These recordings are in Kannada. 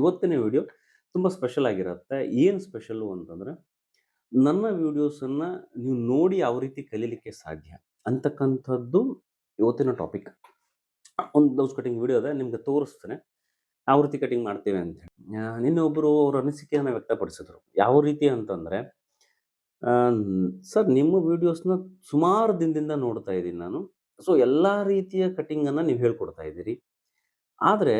ಇವತ್ತಿನ ವಿಡಿಯೋ ತುಂಬ ಸ್ಪೆಷಲ್ ಆಗಿರುತ್ತೆ. ಏನು ಸ್ಪೆಷಲ್ಲು ಅಂತಂದರೆ, ನನ್ನ ವಿಡಿಯೋಸನ್ನು ನೀವು ನೋಡಿ ಯಾವ ರೀತಿ ಕಲೀಲಿಕ್ಕೆ ಸಾಧ್ಯ ಅಂತಕ್ಕಂಥದ್ದು ಇವತ್ತಿನ ಟಾಪಿಕ್. ಒಂದು ಬ್ಲೌಸ್ ಕಟಿಂಗ್ ವಿಡಿಯೋ ಇದೆ ನಿಮಗೆ ತೋರಿಸ್ತೇನೆ. ಯಾವ ರೀತಿ ಕಟಿಂಗ್ ಮಾಡ್ತೇವೆ ಅಂತ ನಿನ್ನೆ ಒಬ್ಬರು ಅವ್ರ ಅನಿಸಿಕೆಯನ್ನು ವ್ಯಕ್ತಪಡಿಸಿದ್ರು. ಯಾವ ರೀತಿ ಅಂತಂದರೆ ಸರ್ ನಿಮ್ಮ ವಿಡಿಯೋಸ್ನ ಸುಮಾರು ದಿನದಿಂದ ನೋಡ್ತಾ ಇದ್ದೀನಿ ನಾನು. ಸೊ, ಎಲ್ಲ ರೀತಿಯ ಕಟಿಂಗನ್ನು ನೀವು ಹೇಳ್ಕೊಡ್ತಾ ಇದ್ದೀರಿ. ಆದರೆ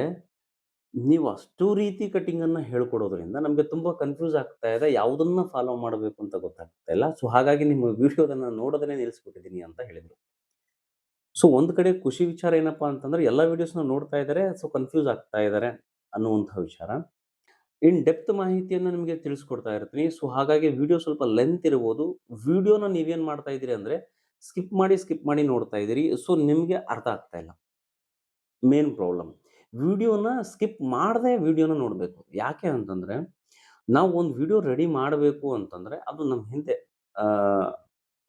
ನೀವು ಅಷ್ಟು ರೀತಿ ಕಟಿಂಗನ್ನು ಹೇಳ್ಕೊಡೋದ್ರಿಂದ ನಮಗೆ ತುಂಬ ಕನ್ಫ್ಯೂಸ್ ಆಗ್ತಾ ಇದೆ, ಯಾವುದನ್ನು ಫಾಲೋ ಮಾಡಬೇಕು ಅಂತ ಗೊತ್ತಾಗ್ತಾ ಇಲ್ಲ. ಸೊ ಹಾಗಾಗಿ ನಿಮ್ಮ ವಿಡಿಯೋದನ್ನು ನೋಡೋದನ್ನೇ ನಿಲ್ಲಿಸ್ಬಿಟ್ಟಿದ್ದೀನಿ ಅಂತ ಹೇಳಿದರು. ಸೊ ಒಂದು ಕಡೆ ಖುಷಿ ವಿಚಾರ ಏನಪ್ಪಾ ಅಂತಂದ್ರೆ, ಎಲ್ಲ ವೀಡಿಯೋಸ್ನ ನೋಡ್ತಾ ಇದ್ದಾರೆ ಸೊ ಕನ್ಫ್ಯೂಸ್ ಆಗ್ತಾ ಇದ್ದಾರೆ ಅನ್ನುವಂಥ ವಿಚಾರ. ಇನ್ ಡೆಪ್ತ್ ಮಾಹಿತಿಯನ್ನು ನಿಮಗೆ ತಿಳಿಸ್ಕೊಡ್ತಾ ಇರ್ತೀನಿ. ಸೊ ಹಾಗಾಗಿ ವಿಡಿಯೋ ಸ್ವಲ್ಪ ಲೆಂತ್ ಇರ್ಬೋದು. ವಿಡಿಯೋನ ನೀವೇನು ಮಾಡ್ತಾ ಇದ್ದೀರಿ ಅಂದರೆ ಸ್ಕಿಪ್ ಮಾಡಿ ಸ್ಕಿಪ್ ಮಾಡಿ ನೋಡ್ತಾ ಇದ್ದೀರಿ. ಸೊ ನಿಮಗೆ ಅರ್ಥ ಆಗ್ತಾ ಇಲ್ಲ. ಮೇನ್ ಪ್ರಾಬ್ಲಮ್ ವಿಡಿಯೋನ ಸ್ಕಿಪ್ ಮಾಡದೆ ವಿಡಿಯೋನ ನೋಡಬೇಕು. ಯಾಕೆ ಅಂತಂದರೆ, ನಾವು ಒಂದು ವಿಡಿಯೋ ರೆಡಿ ಮಾಡಬೇಕು ಅಂತಂದರೆ, ಅದು ನಮ್ಮ ಹಿಂದೆ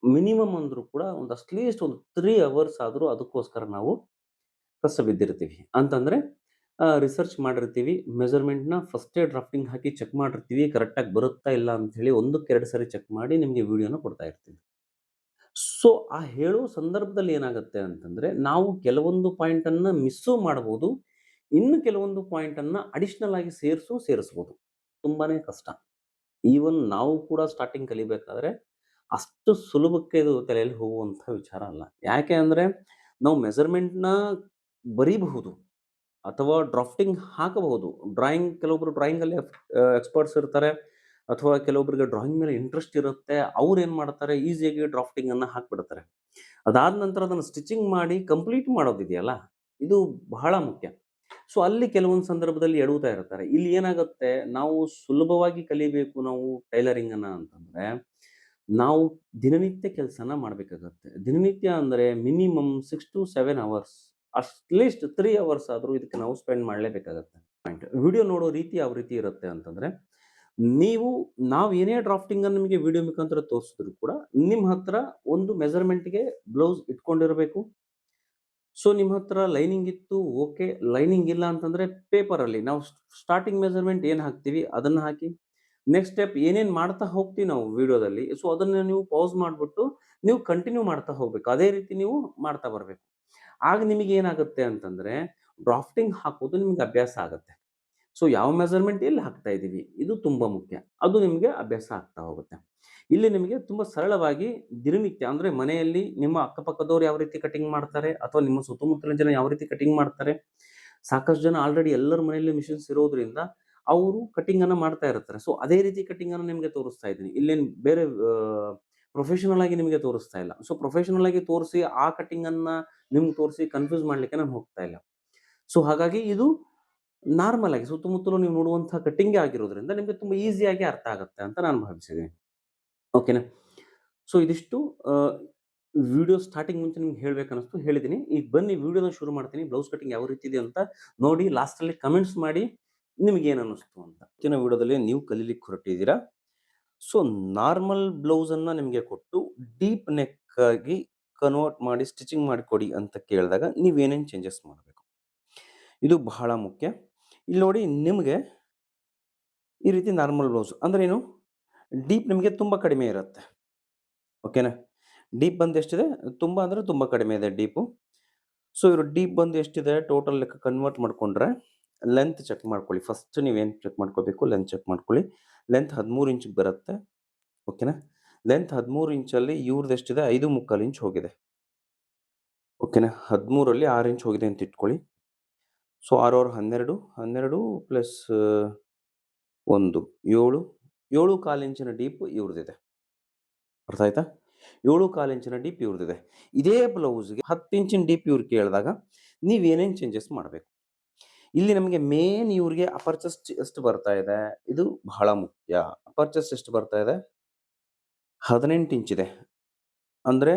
ಮಿನಿಮಮ್ ಅಂದರೂ ಕೂಡ ಒಂದು ಅಟ್ಲೀಸ್ಟ್ ಒಂದು ತ್ರೀ ಅವರ್ಸ್ ಆದರೂ ಅದಕ್ಕೋಸ್ಕರ ನಾವು ಕಸ ಬಿದ್ದಿರ್ತೀವಿ ಅಂತಂದರೆ ರಿಸರ್ಚ್ ಮಾಡಿರ್ತೀವಿ ಮೆಜರ್ಮೆಂಟ್ನ ಫಸ್ಟೇ ಡ್ರಾಫ್ಟಿಂಗ್ ಹಾಕಿ ಚೆಕ್ ಮಾಡಿರ್ತೀವಿ ಕರೆಕ್ಟಾಗಿ ಬರುತ್ತಾ ಇಲ್ಲ ಅಂಥೇಳಿ ಒಂದಕ್ಕೆ ಎರಡು ಸರಿ ಚೆಕ್ ಮಾಡಿ ನಿಮಗೆ ವಿಡಿಯೋನ ಕೊಡ್ತಾ ಇರ್ತೀವಿ. ಸೊ ಆ ಹೇಳೋ ಸಂದರ್ಭದಲ್ಲಿ ಏನಾಗುತ್ತೆ ಅಂತಂದರೆ, ನಾವು ಕೆಲವೊಂದು ಪಾಯಿಂಟನ್ನು ಮಿಸ್ಸು ಮಾಡ್ಬೋದು ಇನ್ನು ಕೆಲವೊಂದು ಪಾಯಿಂಟನ್ನು ಅಡಿಷ್ನಲ್ ಆಗಿ ಸೇರಿಸು, ಸೇರಿಸ್ಬೋದು. ತುಂಬಾ ಕಷ್ಟ. ಈವನ್ ನಾವು ಕೂಡ ಸ್ಟಾರ್ಟಿಂಗ್ ಕಲಿಬೇಕಾದ್ರೆ ಅಷ್ಟು ಸುಲಭಕ್ಕೆ ಇದು ತಲೆಯಲ್ಲಿ ಹೋಗುವಂಥ ವಿಚಾರ ಅಲ್ಲ. ಯಾಕೆ ಅಂದರೆ ನಾವು ಮೆಸರ್ಮೆಂಟ್ನ ಬರೀಬಹುದು ಅಥವಾ ಡ್ರಾಫ್ಟಿಂಗ್ ಹಾಕಬಹುದು. ಡ್ರಾಯಿಂಗ್ ಕೆಲವೊಬ್ರು ಡ್ರಾಯಿಂಗಲ್ಲಿ ಎಕ್ಸ್ಪರ್ಟ್ಸ್ ಇರ್ತಾರೆ. ಅಥವಾ ಕೆಲವೊಬ್ಬರಿಗೆ ಡ್ರಾಯಿಂಗ್ ಮೇಲೆ ಇಂಟ್ರೆಸ್ಟ್ ಇರುತ್ತೆ. ಅವ್ರು ಏನು ಮಾಡ್ತಾರೆ? ಈಸಿಯಾಗಿ ಡ್ರಾಫ್ಟಿಂಗನ್ನು ಹಾಕಿಬಿಡ್ತಾರೆ. ಅದಾದ ನಂತರ ಅದನ್ನು ಸ್ಟಿಚಿಂಗ್ ಮಾಡಿ ಕಂಪ್ಲೀಟ್ ಮಾಡೋದಿದೆಯಲ್ಲ? ಇದು ಬಹಳ ಮುಖ್ಯ. ಸೊ ಅಲ್ಲಿ ಕೆಲವೊಂದು ಸಂದರ್ಭದಲ್ಲಿ ಎಡುತ್ತಾ ಇರ್ತಾರೆ ಇಲ್ಲಿ ಏನಾಗುತ್ತೆ? ನಾವು ಸುಲಭವಾಗಿ ಕಲಿಬೇಕು ನಾವು ಟೈಲರಿಂಗನ್ನು ಅಂತಂದರೆ, ನಾವು ದಿನನಿತ್ಯ ಕೆಲಸನ ಮಾಡಬೇಕಾಗತ್ತೆ. ದಿನನಿತ್ಯ ಅಂದರೆ minimum six to seven hours at least three hours ಆದರೂ ಇದಕ್ಕೆ ನಾವು ಸ್ಪೆಂಡ್ ಮಾಡಲೇಬೇಕಾಗತ್ತೆ. ಪಾಯಿಂಟ್ ವಿಡಿಯೋ ನೋಡೋ ರೀತಿ ಯಾವ ರೀತಿ ಇರುತ್ತೆ ಅಂತಂದರೆ, ನೀವು, ನಾವು ಏನೇ ಡ್ರಾಫ್ಟಿಂಗನ್ನು ನಿಮಗೆ ವಿಡಿಯೋ ಮುಖಾಂತರ ತೋರಿಸಿದ್ರು ಕೂಡ, ನಿಮ್ಮ ಹತ್ರ ಒಂದು ಮೆಜರ್ಮೆಂಟ್ಗೆ ಬ್ಲೌಸ್ ಇಟ್ಕೊಂಡಿರಬೇಕು. ಸೊ, ನಿಮ್ಮ ಹತ್ರ ಲೈನಿಂಗ್ ಇತ್ತು, ಓಕೆ. ಲೈನಿಂಗ್ ಇಲ್ಲ ಅಂತಂದರೆ ಪೇಪರಲ್ಲಿ ನಾವು ಸ್ಟಾರ್ಟಿಂಗ್ ಮೆಜರ್ಮೆಂಟ್ ಏನು ಹಾಕ್ತೀವಿ? ಅದನ್ನು ಹಾಕಿ, ನೆಕ್ಸ್ಟ್ ಸ್ಟೆಪ್ ಏನೇನು ಮಾಡ್ತಾ ಹೋಗ್ತೀವಿ ನಾವು ವಿಡಿಯೋದಲ್ಲಿ. ಸೊ, ಅದನ್ನು ನೀವು ಪಾಸ್ ಮಾಡಿಬಿಟ್ಟು ನೀವು ಕಂಟಿನ್ಯೂ ಮಾಡ್ತಾ ಹೋಗ್ಬೇಕು. ಅದೇ ರೀತಿ ನೀವು ಮಾಡ್ತಾ ಬರಬೇಕು. ಆಗ ನಿಮಗೆ ಏನಾಗುತ್ತೆ ಅಂತಂದರೆ, ಡ್ರಾಫ್ಟಿಂಗ್ ಹಾಕೋದು ನಿಮಗೆ ಅಭ್ಯಾಸ ಆಗುತ್ತೆ. ಸೊ, ಯಾವ ಮೆಜರ್ಮೆಂಟ್ ಎಲ್ಲಿ ಹಾಕ್ತಾ ಇದ್ದೀವಿ ಇದು ತುಂಬ ಮುಖ್ಯ. ಅದು ನಿಮಗೆ ಅಭ್ಯಾಸ ಆಗ್ತಾ ಹೋಗುತ್ತೆ. ಇಲ್ಲಿ ನಿಮಗೆ ತುಂಬ ಸರಳವಾಗಿ ದಿನನಿತ್ಯ ಅಂದರೆ ಮನೆಯಲ್ಲಿ ನಿಮ್ಮ ಅಕ್ಕಪಕ್ಕದವ್ರು ಯಾವ ರೀತಿ ಕಟಿಂಗ್ ಮಾಡ್ತಾರೆ ಅಥವಾ ನಿಮ್ಮ ಸುತ್ತಮುತ್ತಲಿನ ಜನ ಯಾವ ರೀತಿ ಕಟಿಂಗ್ ಮಾಡ್ತಾರೆ, ಸಾಕಷ್ಟು ಜನ ಆಲ್ರೆಡಿ ಎಲ್ಲರ ಮನೆಯಲ್ಲಿ ಮಿಷಿನ್ಸ್ ಇರೋದ್ರಿಂದ ಅವರು ಕಟಿಂಗನ್ನು ಮಾಡ್ತಾ ಇರ್ತಾರೆ. ಸೊ ಅದೇ ರೀತಿ ಕಟಿಂಗನ್ನು ನಿಮಗೆ ತೋರಿಸ್ತಾ ಇದ್ದೀನಿ. ಇಲ್ಲೇನು ಬೇರೆ ಪ್ರೊಫೆಷನಲ್ ಆಗಿ ನಿಮಗೆ ತೋರಿಸ್ತಾ ಇಲ್ಲ. ಸೊ ಪ್ರೊಫೆಷನಲ್ ಆಗಿ ತೋರಿಸಿ ಆ ಕಟಿಂಗನ್ನು ನಿಮ್ಗೆ ತೋರಿಸಿ ಕನ್ಫ್ಯೂಸ್ ಮಾಡಲಿಕ್ಕೆ ನಾನು ಹೋಗ್ತಾ ಇಲ್ಲ. ಸೊ ಹಾಗಾಗಿ ಇದು ನಾರ್ಮಲ್ ಆಗಿ ಸುತ್ತಮುತ್ತಲು ನೀವು ನೋಡುವಂತಹ ಕಟ್ಟಿಂಗೇ ಆಗಿರೋದ್ರಿಂದ ನಿಮಗೆ ತುಂಬ ಈಸಿಯಾಗಿ ಅರ್ಥ ಆಗುತ್ತೆ ಅಂತ ನಾನು ಭಾವಿಸಿದ್ದೀನಿ. ಓಕೆನಾ ಸೊ ಇದಿಷ್ಟು ವಿಡಿಯೋ ಸ್ಟಾರ್ಟಿಂಗ್ ಮುಂಚೆ ನಿಮ್ಗೆ ಹೇಳ್ಬೇಕನ್ನಿಸ್ತು ಹೇಳಿದ್ದೀನಿ ಈಗ ಬನ್ನಿ ವಿಡಿಯೋನ ಶುರು ಮಾಡ್ತೀನಿ. ಬ್ಲೌಸ್ ಕಟಿಂಗ್ ಯಾವ ರೀತಿ ಇದೆ ಅಂತ ನೋಡಿ ಲಾಸ್ಟಲ್ಲಿ ಕಮೆಂಟ್ಸ್ ಮಾಡಿ, ನಿಮಗೆ ಏನು ಅನ್ನಿಸ್ತು ಅಂತ. ಇವತ್ತಿನ ವಿಡಿಯೋದಲ್ಲಿ ನೀವು ಕಲೀಲಿಕ್ಕೆ ಹೊರಟಿದ್ದೀರಾ? ಸೊ ನಾರ್ಮಲ್ ಬ್ಲೌಸನ್ನು ನಿಮಗೆ ಕೊಟ್ಟು ಡೀಪ್ ನೆಕ್ಕಾಗಿ ಕನ್ವರ್ಟ್ ಮಾಡಿ ಸ್ಟಿಚಿಂಗ್ ಮಾಡಿಕೊಡಿ ಅಂತ ಕೇಳಿದಾಗ ನೀವೇನೇನು ಚೇಂಜಸ್ ಮಾಡಬೇಕು? ಇದು ಬಹಳ ಮುಖ್ಯ. ಇಲ್ಲಿ ನೋಡಿ, ನಿಮಗೆ ಈ ರೀತಿ ನಾರ್ಮಲ್ ಬ್ಲೌಸ್ ಅಂದ್ರೇನು ಡೀಪ್ ನಿಮಗೆ ತುಂಬ ಕಡಿಮೆ ಇರುತ್ತೆ. ಓಕೆನಾ ಡೀಪ್ ಬಂದು ಎಷ್ಟಿದೆ? ತುಂಬ ಅಂದರೆ ತುಂಬ ಕಡಿಮೆ ಇದೆ ಡೀಪು ಸೊ ಇವರು ಡೀಪ್ ಬಂದು ಎಷ್ಟಿದೆ? ಟೋಟಲ್ ಲೆಕ್ಕ ಕನ್ವರ್ಟ್ ಮಾಡಿಕೊಂಡ್ರೆ ಲೆಂತ್ ಚೆಕ್ ಮಾಡ್ಕೊಳ್ಳಿ. ಫಸ್ಟ್ ನೀವೇನು ಚೆಕ್ ಮಾಡ್ಕೋಬೇಕು? ಲೆಂತ್ ಚೆಕ್ ಮಾಡ್ಕೊಳ್ಳಿ. ಲೆಂತ್ ಹದಿಮೂರು ಇಂಚಿಗೆ ಬರುತ್ತೆ. ಓಕೆನಾ ಲೆಂತ್ ಹದಿಮೂರು ಇಂಚಲ್ಲಿ ಇವ್ರದ್ದು ಎಷ್ಟಿದೆ? ಐದು ಮುಕ್ಕಾಲು ಇಂಚ್ ಹೋಗಿದೆ. ಓಕೆನಾ ಹದಿಮೂರಲ್ಲಿ ಆರು ಇಂಚ್ ಹೋಗಿದೆ ಅಂತ ಇಟ್ಕೊಳ್ಳಿ. ಸೊ ಆರು ಆರು ಹನ್ನೆರಡು. ಹನ್ನೆರಡು ಪ್ಲಸ್ ಒಂದು. ಏಳು. ಏಳು ಕಾಲಿಂಚಿನ ಡೀಪ್ ಇವ್ರದಿದೆ ಅರ್ಥ ಆಯ್ತಾ? ಏಳು ಕಾಲು ಇಂಚಿನ ಡೀಪ್ ಇವ್ರದಿದೆ ಇದೇ ಬ್ಲೌಸ್ಗೆ ಹತ್ತು ಇಂಚಿನ ಡೀಪ್ ಇವ್ರು ಕೇಳಿದಾಗ ನೀವೇನೇನು ಚೇಂಜಸ್ ಮಾಡಬೇಕು? ಇಲ್ಲಿ ನಮಗೆ ಮೇನ್ ಇವ್ರಿಗೆ ಅಪರ್ಚಸ್ಟ್ ಎಷ್ಟು ಬರ್ತಾ ಇದೆ. ಇದು ಬಹಳ ಮುಖ್ಯ. ಅಪರ್ಚೆಸ್ಟ್ ಎಷ್ಟು ಬರ್ತಾ ಇದೆ. ಹದಿನೆಂಟು ಇಂಚಿದೆ ಅಂದರೆ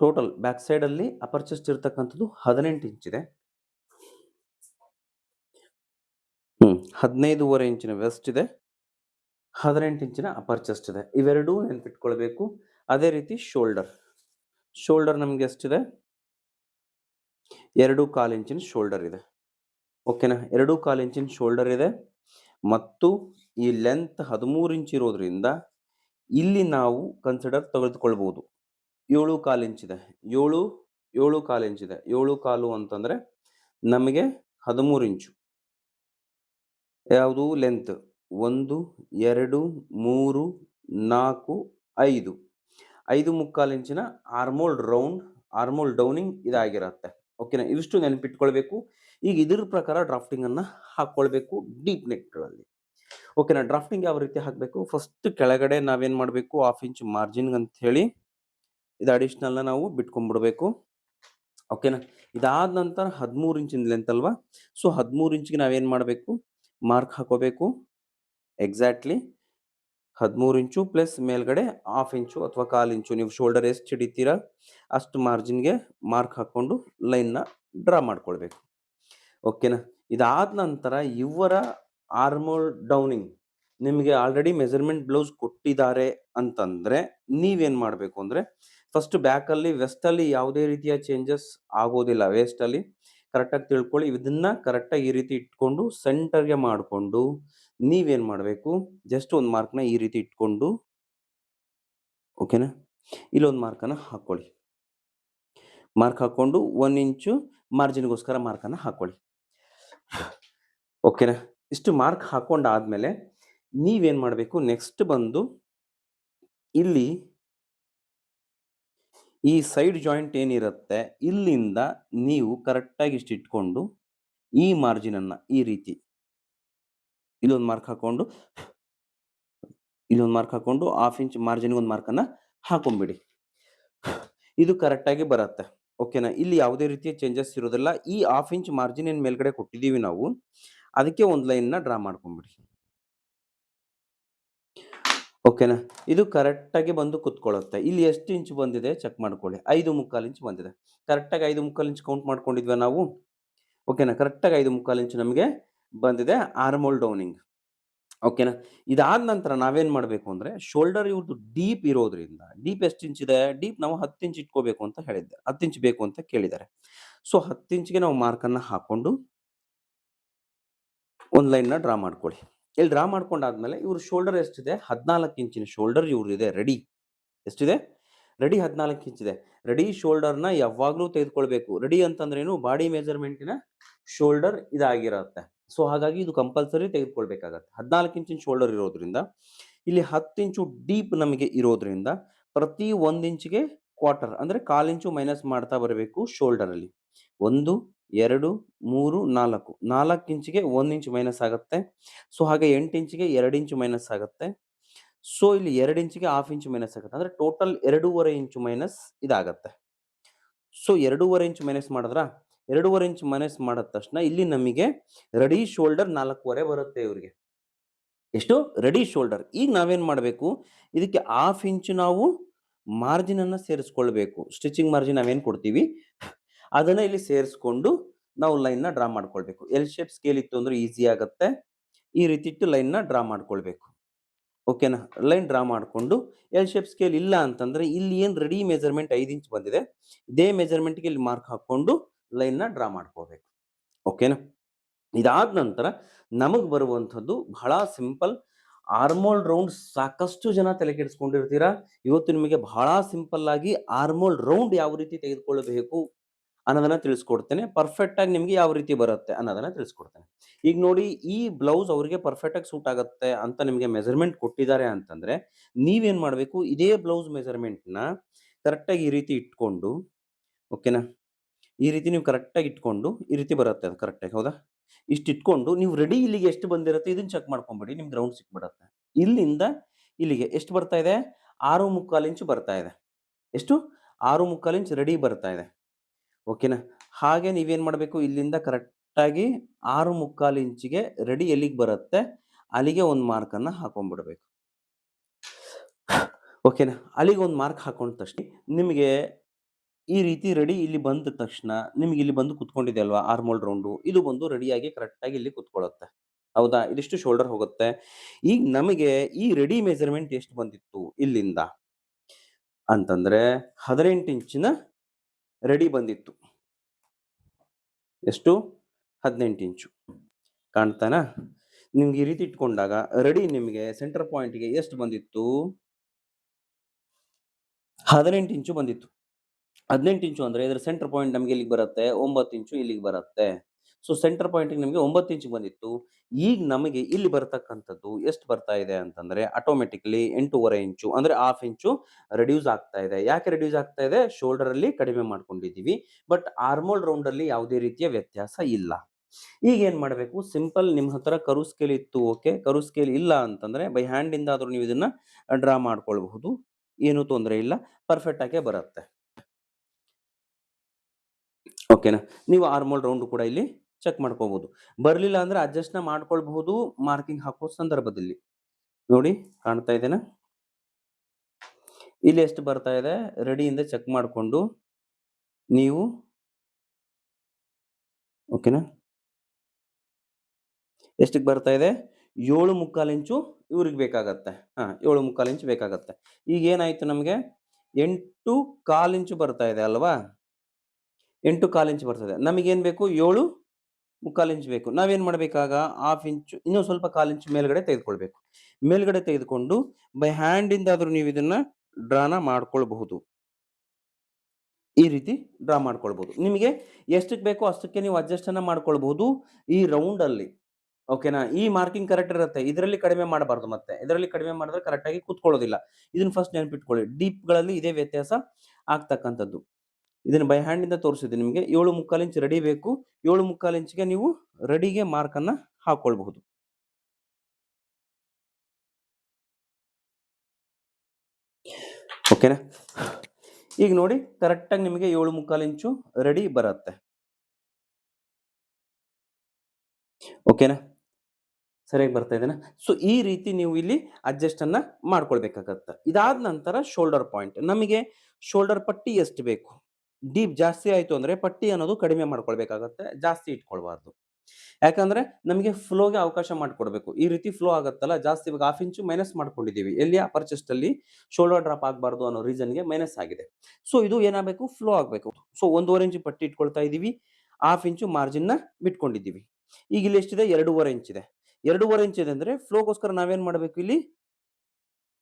ಟೋಟಲ್ ಬ್ಯಾಕ್ ಸೈಡಲ್ಲಿ ಅಪರ್ಚಸ್ಟ್ ಇರ್ತಕ್ಕಂಥದ್ದು ಹದಿನೆಂಟು ಇಂಚಿದೆ ಹ್ಞೂ ಹದಿನೈದೂವರೆ ಇಂಚಿನ ವೆಸ್ಟ್ ಇದೆ. ಹದಿನೆಂಟು ಇಂಚಿನ ಅಪರ್ ಚೆಸ್ಟ್ ಇದೆ. ಇವೆರಡೂ ನೆನ್ಪಿಟ್ಕೊಳ್ಬೇಕು. ಅದೇ ರೀತಿ ಶೋಲ್ಡರ್ ಶೋಲ್ಡರ್ ನಮಗೆ ಎಷ್ಟಿದೆ? ಎರಡು ಕಾಲು ಇಂಚಿನ ಶೋಲ್ಡರ್ ಇದೆ. ಓಕೆನಾ ಎರಡು ಕಾಲು ಇಂಚಿನ ಶೋಲ್ಡರ್ ಇದೆ. ಮತ್ತು ಈ ಲೆಂತ್ ಹದಿಮೂರು ಇಂಚ್ ಇರೋದ್ರಿಂದ ಇಲ್ಲಿ ನಾವು ಕನ್ಸಿಡರ್ ತೆಗೆದುಕೊಳ್ಬೋದು. ಏಳು ಕಾಲು ಇಂಚಿದೆ ಏಳು ಏಳು ಕಾಲು ಇಂಚಿದೆ ಏಳು ಕಾಲು ಅಂತಂದರೆ ನಮಗೆ ಹದಿಮೂರು ಇಂಚು. ಯಾವುದು? ಲೆಂತ್ ಒಂದು, ಎರಡು, ಮೂರು, ನಾಲ್ಕು, ಐದು. ಐದು ಮುಕ್ಕಾಲು ಇಂಚಿನ ಆರ್ಮೋಲ್ ರೌಂಡ್, ಆರ್ಮೋಲ್ ಡೌನಿಂಗ್ ಇದಾಗಿರುತ್ತೆ. ಓಕೆನಾ? ಇವಿಷ್ಟು ನೆನಪಿಟ್ಕೊಳ್ಬೇಕು. ಈಗ ಇದ್ರ ಪ್ರಕಾರ ಡ್ರಾಫ್ಟಿಂಗ್ ಹಾಕ್ಕೊಳ್ಬೇಕು ಡೀಪ್ ನೆಕ್ಗಳಲ್ಲಿ ಓಕೆನಾ? ಡ್ರಾಫ್ಟಿಂಗ್ ಯಾವ ರೀತಿ ಹಾಕಬೇಕು? ಫಸ್ಟ್ ಕೆಳಗಡೆ ನಾವೇನು ಮಾಡಬೇಕು? ಹಾಫ್ ಇಂಚ್ ಮಾರ್ಜಿನ್ ಅಂತ ಹೇಳಿ ಇದು ಅಡಿಷನಲ್ ನಾವು ಬಿಟ್ಕೊಂಡ್ಬಿಡ್ಬೇಕು ಓಕೆನಾ? ಇದಾದ ನಂತರ ಹದಿಮೂರು ಇಂಚಿನ ಲೆಂತ್ ಅಲ್ವಾ? ಸೊ ಹದಿಮೂರು ಇಂಚಿಗೆ ನಾವೇನು ಮಾಡಬೇಕು? ಮಾರ್ಕ್ ಹಾಕೋಬೇಕು. ಎಕ್ಸಾಕ್ಟ್ಲಿ ಹದಿಮೂರು ಇಂಚು ಪ್ಲಸ್ ಮೇಲ್ಗಡೆ ಹಾಫ್ ಇಂಚು ಅಥವಾ ಕಾಲು ಇಂಚು. ನೀವು ಶೋಲ್ಡರ್ ಎಷ್ಟು ಹಿಡಿತೀರಾ, ಅಷ್ಟು ಮಾರ್ಜಿನ್ಗೆ ಮಾರ್ಕ್ ಹಾಕ್ಕೊಂಡು ಲೈನ್ನ ಡ್ರಾ ಮಾಡ್ಕೊಳ್ಬೇಕು. ಓಕೆನಾ ಇದಾದ ನಂತರ ಇವರ ಆರ್ಮೋಲ್ ಡೌನಿಂಗ್ ನಿಮಗೆ ಆಲ್ರೆಡಿ ಮೆಜರ್ಮೆಂಟ್ ಬ್ಲೌಸ್ ಕೊಟ್ಟಿದ್ದಾರೆ ಅಂತಂದರೆ ನೀವೇನು ಮಾಡಬೇಕು ಅಂದರೆ ಫಸ್ಟ್ ಬ್ಯಾಕಲ್ಲಿ ವೆಸ್ಟಲ್ಲಿ ಯಾವುದೇ ರೀತಿಯ ಚೇಂಜಸ್ ಆಗೋದಿಲ್ಲ. ವೇಸ್ಟಲ್ಲಿ ಕರೆಕ್ಟಾಗಿ ತಿಳ್ಕೊಳ್ಳಿ. ಇದನ್ನ ಕರೆಕ್ಟಾಗಿ ಈ ರೀತಿ ಇಟ್ಕೊಂಡು ಸೆಂಟರ್ಗೆ ಮಾಡಿಕೊಂಡು ನೀವೇನು ಮಾಡಬೇಕು? ಜಸ್ಟ್ ಒಂದು ಮಾರ್ಕ್ನ ಈ ರೀತಿ ಇಟ್ಕೊಂಡು ಓಕೆನಾ ಇಲ್ಲೊಂದು ಮಾರ್ಕನ್ನು ಹಾಕ್ಕೊಳ್ಳಿ ಮಾರ್ಕ್ ಹಾಕ್ಕೊಂಡು ಒನ್ ಇಂಚು ಮಾರ್ಜಿನ್ಗೋಸ್ಕರ ಮಾರ್ಕನ್ನು ಹಾಕೊಳ್ಳಿ. ಓಕೆನಾ ಇಷ್ಟು ಮಾರ್ಕ್ ಹಾಕ್ಕೊಂಡಾದ್ಮೇಲೆ ನೀವೇನು ಮಾಡಬೇಕು? ನೆಕ್ಸ್ಟ್ ಬಂದು ಇಲ್ಲಿ ಈ ಸೈಡ್ ಜಾಯಿಂಟ್ ಏನಿರುತ್ತೆ, ಇಲ್ಲಿಂದ ನೀವು ಕರೆಕ್ಟಾಗಿ ಇಷ್ಟು ಇಟ್ಕೊಂಡು ಈ ಮಾರ್ಜಿನ್ ಅನ್ನ ಈ ರೀತಿ ಇಲ್ಲೊಂದು ಮಾರ್ಕ್ ಹಾಕೊಂಡು, ಇಲ್ಲೊಂದು ಮಾರ್ಕ್ ಹಾಕೊಂಡು ಹಾಫ್ ಇಂಚ್ ಮಾರ್ಜಿನ್ಗೆ ಒಂದು ಮಾರ್ಕನ್ನು ಹಾಕೊಂಬಿಡಿ. ಇದು ಕರೆಕ್ಟಾಗಿ ಬರುತ್ತೆ. ಓಕೆನಾ ಇಲ್ಲಿ ಯಾವುದೇ ರೀತಿಯ ಚೇಂಜಸ್ ಇರೋದಿಲ್ಲ. ಈ ಹಾಫ್ ಇಂಚ್ ಮಾರ್ಜಿನ್ ಏನು ಮೇಲ್ಗಡೆ ಕೊಟ್ಟಿದ್ದೀವಿ ನಾವು, ಅದಕ್ಕೆ ಒಂದು ಲೈನ್ನ ಡ್ರಾ ಮಾಡ್ಕೊಂಡ್ಬಿಡಿ ಓಕೆನಾ? ಇದು ಕರೆಕ್ಟಾಗಿ ಬಂದು ಕುತ್ಕೊಳ್ಳುತ್ತೆ. ಇಲ್ಲಿ ಎಷ್ಟು ಇಂಚ್ ಬಂದಿದೆ? ಚೆಕ್ ಮಾಡ್ಕೊಳ್ಳಿ. ಐದು ಮುಕ್ಕಾಲು ಇಂಚ್ ಬಂದಿದೆ. ಕರೆಕ್ಟಾಗಿ ಐದು ಮುಕ್ಕಾಲು ಇಂಚ್ ಕೌಂಟ್ ಮಾಡ್ಕೊಂಡಿದ್ವಿ ನಾವು? ಓಕೆನಾ? ಕರೆಕ್ಟಾಗಿ ಐದು ಮುಕ್ಕಾಲು ಇಂಚ್ ನಮಗೆ ಬಂದಿದೆ. ಆರ್ಮೋಲ್ ಡೌನಿಂಗ್ ಓಕೆನಾ? ಇದಾದ ನಂತರ ನಾವೇನು ಮಾಡಬೇಕು ಅಂದ್ರೆ ಶೋಲ್ಡರ್ ಇವ್ರದ್ದು ಡೀಪ್ ಇರೋದ್ರಿಂದ ಡೀಪ್ ಎಷ್ಟು ಇಂಚ್ ಇದೆ? ಡೀಪ್ ನಾವು ಹತ್ತು ಇಂಚ್ ಇಟ್ಕೋಬೇಕು ಅಂತ ಹೇಳಿದ್ದೆ. ಹತ್ತು ಇಂಚ್ ಬೇಕು ಅಂತ ಕೇಳಿದ್ದಾರೆ. ಸೊ ಹತ್ತು ಇಂಚ್ಗೆ ನಾವು ಮಾರ್ಕನ್ನು ಹಾಕ್ಕೊಂಡು ಒಂದು ಲೈನ್ನ ಡ್ರಾ ಮಾಡ್ಕೊಳ್ಳಿ. ಇಲ್ಲಿ ಡ್ರಾ ಮಾಡ್ಕೊಂಡಾದ್ಮೇಲೆ ಇವ್ರ ಶೋಲ್ಡರ್ ಎಷ್ಟಿದೆ? ಹದಿನಾಲ್ಕು ಇಂಚಿನ ಶೋಲ್ಡರ್ ಇವ್ರದಿದೆ ರೆಡಿ ಎಷ್ಟಿದೆ? ರೆಡಿ ಹದಿನಾಲ್ಕು ಇಂಚಿದೆ. ರೆಡಿ ಶೋಲ್ಡರ್ನ ಯಾವಾಗಲೂ ತೆಗೆದುಕೊಳ್ಬೇಕು. ರೆಡಿ ಅಂತಂದ್ರೇನು ಬಾಡಿ ಮೆಜರ್ಮೆಂಟಿನ ಶೋಲ್ಡರ್ ಇದಾಗಿರುತ್ತೆ. ಸೊ ಹಾಗಾಗಿ ಇದು ಕಂಪಲ್ಸರಿ ತೆಗೆದುಕೊಳ್ಬೇಕಾಗತ್ತೆ. ಹದಿನಾಲ್ಕು ಇಂಚಿನ ಶೋಲ್ಡರ್ ಇರೋದ್ರಿಂದ, ಇಲ್ಲಿ ಹತ್ತು ಇಂಚು ಡೀಪ್ ನಮಗೆ ಇರೋದ್ರಿಂದ ಪ್ರತಿ ಒಂದು ಇಂಚಿಗೆ ಕ್ವಾರ್ಟರ್ ಅಂದ್ರೆ ಕಾಲು ಇಂಚು ಮೈನಸ್ ಮಾಡ್ತಾ ಬರಬೇಕು ಶೋಲ್ಡರ್ ಅಲ್ಲಿ. ಒಂದು ಎರಡು, ಮೂರು, ನಾಲ್ಕು. ನಾಲ್ಕು ಇಂಚಿಗೆ ಒಂದು ಇಂಚ್ ಮೈನಸ್ ಆಗುತ್ತೆ. ಸೊ, ಹಾಗೆ ಎಂಟು ಇಂಚಿಗೆ ಎರಡು ಇಂಚು ಮೈನಸ್ ಆಗುತ್ತೆ. ಸೊ, ಇಲ್ಲಿ ಎರಡು ಇಂಚಿಗೆ ಹಾಫ್ ಇಂಚು ಮೈನಸ್ ಆಗುತ್ತೆ. ಅಂದರೆ ಟೋಟಲ್ ಎರಡೂವರೆ ಇಂಚು ಮೈನಸ್ ಇದಾಗತ್ತೆ. ಸೊ, ಎರಡೂವರೆ ಇಂಚು ಮೈನಸ್ ಮಾಡಿದ್ರ? ಎರಡೂವರೆ ಇಂಚ್ ಮೈನಸ್ ಮಾಡಿದ ತಕ್ಷಣ ಇಲ್ಲಿ ನಮಗೆ ರೆಡಿ ಶೋಲ್ಡರ್ ನಾಲ್ಕೂವರೆ ಬರುತ್ತೆ ಇವರಿಗೆ. ಎಷ್ಟು? ರೆಡಿ ಶೋಲ್ಡರ್ ಈಗ ನಾವೇನು ಮಾಡಬೇಕು? ಇದಕ್ಕೆ ಹಾಫ್ ಇಂಚು ನಾವು ಮಾರ್ಜಿನನ್ನು ಸೇರಿಸ್ಕೊಳ್ಬೇಕು. ಸ್ಟಿಚಿಂಗ್ ಮಾರ್ಜಿನ್ ನಾವೇನು ಕೊಡ್ತೀವಿ? ಅದನ್ನ ಇಲ್ಲಿ ಸೇರಿಸ್ಕೊಂಡು ನಾವು ಲೈನ್ನ ಡ್ರಾ ಮಾಡ್ಕೊಳ್ಬೇಕು. ಎಲ್ ಶೇಪ್ ಸ್ಕೇಲ್ ಇತ್ತು ಅಂದ್ರೆ ಈಸಿ ಆಗುತ್ತೆ. ಈ ರೀತಿ ಇಟ್ಟು ಲೈನ್ನ ಡ್ರಾ ಮಾಡ್ಕೊಳ್ಬೇಕು. ಓಕೆನಾ ಲೈನ್ ಡ್ರಾ ಮಾಡಿಕೊಂಡು ಎಲ್ ಶೇಪ್ ಸ್ಕೇಲ್ ಇಲ್ಲ ಅಂತಂದ್ರೆ ಇಲ್ಲಿ ಏನು ರೆಡಿ ಮೆಜರ್ಮೆಂಟ್ ಐದು ಇಂಚ್ ಬಂದಿದೆ. ಇದೇ ಮೆಜರ್ಮೆಂಟ್ಗೆ ಇಲ್ಲಿ ಮಾರ್ಕ್ ಹಾಕೊಂಡು ಲೈನ್ನ ಡ್ರಾ ಮಾಡ್ಕೋಬೇಕು ಓಕೆನಾ ಇದಾದ ನಂತರ ನಮಗೆ ಬರುವಂಥದ್ದು ಬಹಳ ಸಿಂಪಲ್ ಆರ್ಮೋಲ್ ರೌಂಡ್ ಸಾಕಷ್ಟು ಜನ ತಲೆ ಕೆಡಿಸ್ಕೊಂಡಿರ್ತೀರಾ? ಇವತ್ತು ನಿಮಗೆ ಬಹಳ ಸಿಂಪಲ್ ಆಗಿ ಆರ್ಮೋಲ್ ರೌಂಡ್ ಯಾವ ರೀತಿ ತೆಗೆದುಕೊಳ್ಳಬೇಕು? ಅನ್ನೋದನ್ನ ತಿಳಿಸ್ಕೊಡ್ತೇನೆ. ಪರ್ಫೆಕ್ಟ್ ಆಗಿ ನಿಮ್ಗೆ ಯಾವ ರೀತಿ ಬರುತ್ತೆ ಅನ್ನೋದನ್ನ ತಿಳಿಸ್ಕೊಡ್ತೇನೆ. ಈಗ ನೋಡಿ, ಈ ಬ್ಲೌಸ್ ಅವರಿಗೆ ಪರ್ಫೆಕ್ಟ್ ಆಗಿ ಸೂಟ್ ಆಗುತ್ತೆ ಅಂತ ನಿಮಗೆ ಮೆಜರ್ಮೆಂಟ್ ಕೊಟ್ಟಿದ್ದಾರೆ ಅಂತಂದ್ರೆ, ನೀವೇನ್ ಮಾಡಬೇಕು? ಇದೇ ಬ್ಲೌಸ್ ಮೆಜರ್ಮೆಂಟ್ನ ಕರೆಕ್ಟ್ ಆಗಿ ಈ ರೀತಿ ಇಟ್ಕೊಂಡು ಓಕೆನಾ ಈ ರೀತಿ ನೀವು ಕರೆಕ್ಟ್ ಆಗಿ ಇಟ್ಕೊಂಡು ಈ ರೀತಿ ಬರುತ್ತೆ ಅದು ಕರೆಕ್ಟ್ ಆಗಿ, ಹೌದಾ? ಇಷ್ಟು ಇಟ್ಕೊಂಡು ನೀವು ರೆಡಿ ಇಲ್ಲಿಗೆ ಎಷ್ಟು ಬಂದಿರುತ್ತೆ? ಇದನ್ನ ಚೆಕ್ ಮಾಡ್ಕೊಂಬಿಡಿ, ನಿಮ್ಗೆ ರೌಂಡ್ ಸಿಕ್ಬಿಡತ್ತೆ. ಇಲ್ಲಿಂದ ಇಲ್ಲಿಗೆ ಎಷ್ಟು ಬರ್ತಾ ಇದೆ? ಆರು ಮುಕ್ಕಾಲು ಇಂಚು ಬರ್ತಾ ಇದೆ. ಎಷ್ಟು? ಆರು ಮುಕ್ಕಾಲು ಇಂಚ್ ರೆಡಿ ಬರ್ತಾ ಇದೆ. ಓಕೆನಾ? ಹಾಗೆ ನೀವೇನು ಮಾಡಬೇಕು? ಇಲ್ಲಿಂದ ಕರೆಕ್ಟಾಗಿ ಆರು ಮುಕ್ಕಾಲು ಇಂಚಿಗೆ ರೆಡಿ ಎಲ್ಲಿಗೆ ಬರುತ್ತೆ? ಅಲ್ಲಿಗೆ ಒಂದು ಮಾರ್ಕನ್ನು ಹಾಕೊಂಡ್ಬಿಡ್ಬೇಕು. ಓಕೆನಾ? ಅಲ್ಲಿಗೆ ಒಂದು ಮಾರ್ಕ್ ಹಾಕೊಂಡ ತಕ್ಷಣ ನಿಮಗೆ ಈ ರೀತಿ ರೆಡಿ ಇಲ್ಲಿ ಬಂದ ತಕ್ಷಣ ನಿಮ್ಗೆ ಇಲ್ಲಿ ಬಂದು ಕುತ್ಕೊಂಡಿದೆ ಅಲ್ವಾ? ಆರ್ಮೋಲ್ ರೌಂಡು ಇದು ಬಂದು ರೆಡಿಯಾಗಿ ಕರೆಕ್ಟಾಗಿ ಇಲ್ಲಿ ಕುತ್ಕೊಳ್ಳುತ್ತೆ. ಹೌದಾ? ಇದಿಷ್ಟು ಶೋಲ್ಡರ್ ಹೋಗುತ್ತೆ. ಈಗ ನಮಗೆ ಈ ರೆಡಿ ಮೆಜರ್ಮೆಂಟ್ ಎಷ್ಟು ಬಂದಿತ್ತು ಇಲ್ಲಿಂದ? ಅಂತಂದ್ರೆ ಹದಿನೆಂಟು ಇಂಚಿನ ರೆಡಿ ಬಂದಿತ್ತು. ಎಷ್ಟು? ಹದಿನೆಂಟು ಇಂಚು. ಕಾಣ್ತಾನಾ? ನಿಮ್ಗೆ ಈ ರೀತಿ ಇಟ್ಕೊಂಡಾಗ ರೆಡಿ ನಿಮಗೆ ಸೆಂಟರ್ ಪಾಯಿಂಟ್ಗೆ ಎಷ್ಟು ಬಂದಿತ್ತು? ಹದಿನೆಂಟು ಇಂಚು ಬಂದಿತ್ತು. ಹದಿನೆಂಟು ಇಂಚು ಅಂದ್ರೆ ಇದರ ಸೆಂಟರ್ ಪಾಯಿಂಟ್ ನಮಗೆ ಇಲ್ಲಿಗೆ ಬರುತ್ತೆ? ಒಂಬತ್ತು ಇಂಚು ಇಲ್ಲಿಗೆ ಬರುತ್ತೆ. ಸೊ ಸೆಂಟರ್ ಪಾಯಿಂಟ್ ನಿಮಗೆ ಒಂಬತ್ತು ಇಂಚು ಬಂದಿತ್ತು. ಈಗ ನಮಗೆ ಇಲ್ಲಿ ಬರ್ತಕ್ಕಂಥದ್ದು ಎಷ್ಟು ಬರ್ತಾ ಇದೆ ಅಂತಂದ್ರೆ ಆಟೋಮೆಟಿಕ್ಲಿ ಎಂಟೂವರೆ ಇಂಚು ಅಂದ್ರೆ ಹಾಫ್ ಇಂಚು ರೆಡ್ಯೂಸ್ ಆಗ್ತಾ ಇದೆ. ಯಾಕೆ ರೆಡ್ಯೂಸ್ ಆಗ್ತಾ ಇದೆ? ಶೋಲ್ಡರ್ ಅಲ್ಲಿ ಕಡಿಮೆ ಮಾಡ್ಕೊಂಡಿದ್ದೀವಿ. ಬಟ್ ಆರ್ಮೋಲ್ ರೌಂಡ್ ಅಲ್ಲಿ ಯಾವುದೇ ರೀತಿಯ ವ್ಯತ್ಯಾಸ ಇಲ್ಲ. ಈಗ ಏನ್ ಮಾಡಬೇಕು? ಸಿಂಪಲ್ ನಿಮ್ಮ ಹತ್ರ ಕರು ಸ್ಕೇಲ್ ಇತ್ತು ಓಕೆ ಕರು ಸ್ಕೇಲ್ ಇಲ್ಲ ಅಂತಂದ್ರೆ ಬೈ ಹ್ಯಾಂಡ್ ಇಂದ ಆದ್ರೂ ನೀವು ಇದನ್ನ ಡ್ರಾ ಮಾಡ್ಕೊಳ್ಬಹುದು. ಏನು ತೊಂದರೆ ಇಲ್ಲ. ಪರ್ಫೆಕ್ಟ್ ಆಗೇ ಬರುತ್ತೆ. ಓಕೆನಾ ನೀವು ಆರ್ಮೋಲ್ ರೌಂಡ್ ಕೂಡ ಇಲ್ಲಿ ಚೆಕ್ ಮಾಡ್ಕೋಬಹುದು ಬರಲಿಲ್ಲ ಅಂದ್ರೆ ಅಡ್ಜಸ್ಟ್ನ ಮಾಡ್ಕೊಳ್ಬಹುದು ಮಾರ್ಕಿಂಗ್ ಹಾಕೋ ಸಂದರ್ಭದಲ್ಲಿ. ನೋಡಿ, ಕಾಣ್ತಾ ಇದೆನಾ? ಇಲ್ಲಿ ಎಷ್ಟು ಬರ್ತಾ ಇದೆ? ರೆಡಿಯಿಂದ ಚೆಕ್ ಮಾಡಿಕೊಂಡು ನೀವು ಓಕೆನಾ? ಎಷ್ಟಕ್ಕೆ ಬರ್ತಾ ಇದೆ? ಏಳು ಮುಕ್ಕಾಲು ಇಂಚು ಇವ್ರಿಗೆ ಬೇಕಾಗತ್ತೆ. ಹಾ, ಏಳು ಮುಕ್ಕಾಲು ಇಂಚು ಬೇಕಾಗತ್ತೆ. ಈಗ ಏನಾಯ್ತು ನಮಗೆ? ಎಂಟು ಕಾಲು ಇಂಚು ಬರ್ತಾ ಇದೆ ಅಲ್ವಾ? ಎಂಟು ಕಾಲು ಇಂಚು ಇದೆ. ನಮಗೇನು ಬೇಕು? ಏಳು ಮುಕ್ಕಾಲು ಇಂಚು ಬೇಕು. ನಾವೇನು ಮಾಡಬೇಕಾಗ? ಹಾಫ್ ಇಂಚು ಇನ್ನೂ ಸ್ವಲ್ಪ ಕಾಲು ಇಂಚು ಮೇಲ್ಗಡೆ ತೆಗೆದುಕೊಳ್ಬೇಕು. ಮೇಲ್ಗಡೆ ತೆಗೆದುಕೊಂಡು ಬೈ ಹ್ಯಾಂಡಿಂದಾದರೂ ನೀವು ಇದನ್ನ ಡ್ರಾನ ಮಾಡ್ಕೊಳ್ಬಹುದು. ಈ ರೀತಿ ಡ್ರಾ ಮಾಡ್ಕೊಳ್ಬಹುದು. ನಿಮಗೆ ಎಷ್ಟಕ್ಕೆ ಬೇಕೋ ಅಷ್ಟಕ್ಕೆ ನೀವು ಅಡ್ಜಸ್ಟ್ ಅನ್ನ ಮಾಡ್ಕೊಳ್ಬಹುದು. ಈ ರೌಂಡ್ ಅಲ್ಲಿ ಓಕೆನಾ ಈ ಮಾರ್ಕಿಂಗ್ ಕರೆಕ್ಟ್ ಇರುತ್ತೆ. ಇದರಲ್ಲಿ ಕಡಿಮೆ ಮಾಡಬಾರ್ದು ಮತ್ತೆ. ಇದರಲ್ಲಿ ಕಡಿಮೆ ಮಾಡಿದ್ರೆ ಕರೆಕ್ಟಾಗಿ ಕೂತ್ಕೊಳ್ಳೋದಿಲ್ಲ. ಇದನ್ನ ಫಸ್ಟ್ ನೆನ್ಪಿಟ್ಕೊಳ್ಳಿ. ಡೀಪ್ಗಳಲ್ಲಿ ಇದೇ ವ್ಯತ್ಯಾಸ ಆಗ್ತಕ್ಕಂಥದ್ದು. ಇದನ್ನ ಬೈ ಹ್ಯಾಂಡ್ ಇಂದ ತೋರಿಸಿದೆ ನಿಮಗೆ. ಏಳು ಮುಕ್ಕಾಲು ಇಂಚ್ ರೆಡಿ ಬೇಕು. ಏಳು ಮುಕ್ಕಾಲು ಇಂಚ್ಗೆ ನೀವು ರೆಡಿಗೆ ಮಾರ್ಕ್ ಅನ್ನ ಹಾಕೊಳ್ಬಹುದು. ಓಕೆನಾ ಈಗ ನೋಡಿ ಕರೆಕ್ಟಾಗಿ ನಿಮಗೆ ಏಳು ಮುಕ್ಕಾಲು ಇಂಚು ರೆಡಿ ಬರುತ್ತೆ. ಓಕೆನಾ ಸರಿಯಾಗಿ ಬರ್ತಾ ಇದೆನಾ ಸೊ ಈ ರೀತಿ ನೀವು ಇಲ್ಲಿ ಅಡ್ಜಸ್ಟ್ ಅನ್ನ ಮಾಡ್ಕೊಳ್ಬೇಕಾಗತ್ತೆ. ಇದಾದ ನಂತರ ಶೋಲ್ಡರ್ ಪಾಯಿಂಟ್ ನಮಗೆ ಶೋಲ್ಡರ್ ಪಟ್ಟಿ ಎಷ್ಟು ಬೇಕು? ಡೀಪ್ ಜಾಸ್ತಿ ಆಯಿತು ಅಂದರೆ ಪಟ್ಟಿ ಅನ್ನೋದು ಕಡಿಮೆ ಮಾಡ್ಕೊಳ್ಬೇಕಾಗತ್ತೆ, ಜಾಸ್ತಿ ಇಟ್ಕೊಳ್ಬಾರ್ದು. ಯಾಕಂದ್ರೆ ನಮಗೆ ಫ್ಲೋಗೆ ಅವಕಾಶ ಮಾಡಿಕೊಡ್ಬೇಕು. ಈ ರೀತಿ ಫ್ಲೋ ಆಗುತ್ತಲ್ಲ, ಜಾಸ್ತಿ ಇವಾಗ ಹಾಫ್ ಇಂಚು ಮೈನಸ್ ಮಾಡ್ಕೊಂಡಿದ್ದೀವಿ. ಎಲ್ಲಿ ಅಪರ್ ಚೆಸ್ಟ್ ಅಲ್ಲಿ ಶೋಲ್ಡರ್ ಡ್ರಾಪ್ ಆಗಬಾರ್ದು ಅನ್ನೋ ರೀಸನ್ಗೆ ಮೈನಸ್ ಆಗಿದೆ. ಸೊ ಇದು ಏನಾಗಬೇಕು? ಫ್ಲೋ ಆಗಬೇಕು. ಸೊ ಒಂದೂವರೆ ಇಂಚು ಪಟ್ಟಿ ಇಟ್ಕೊಳ್ತಾ ಇದ್ದೀವಿ. ಹಾಫ್ ಇಂಚು ಮಾರ್ಜಿನ್ನ ಬಿಟ್ಕೊಂಡಿದ್ದೀವಿ. ಈಗ ಇಲ್ಲಿ ಎಷ್ಟಿದೆ? ಎರಡೂವರೆ ಇಂಚ್ ಇದೆ. ಎರಡೂವರೆ ಇಂಚ್ ಇದೆ ಅಂದ್ರೆ ಫ್ಲೋಗೋಸ್ಕರ ನಾವೇನು ಮಾಡಬೇಕು ಇಲ್ಲಿ?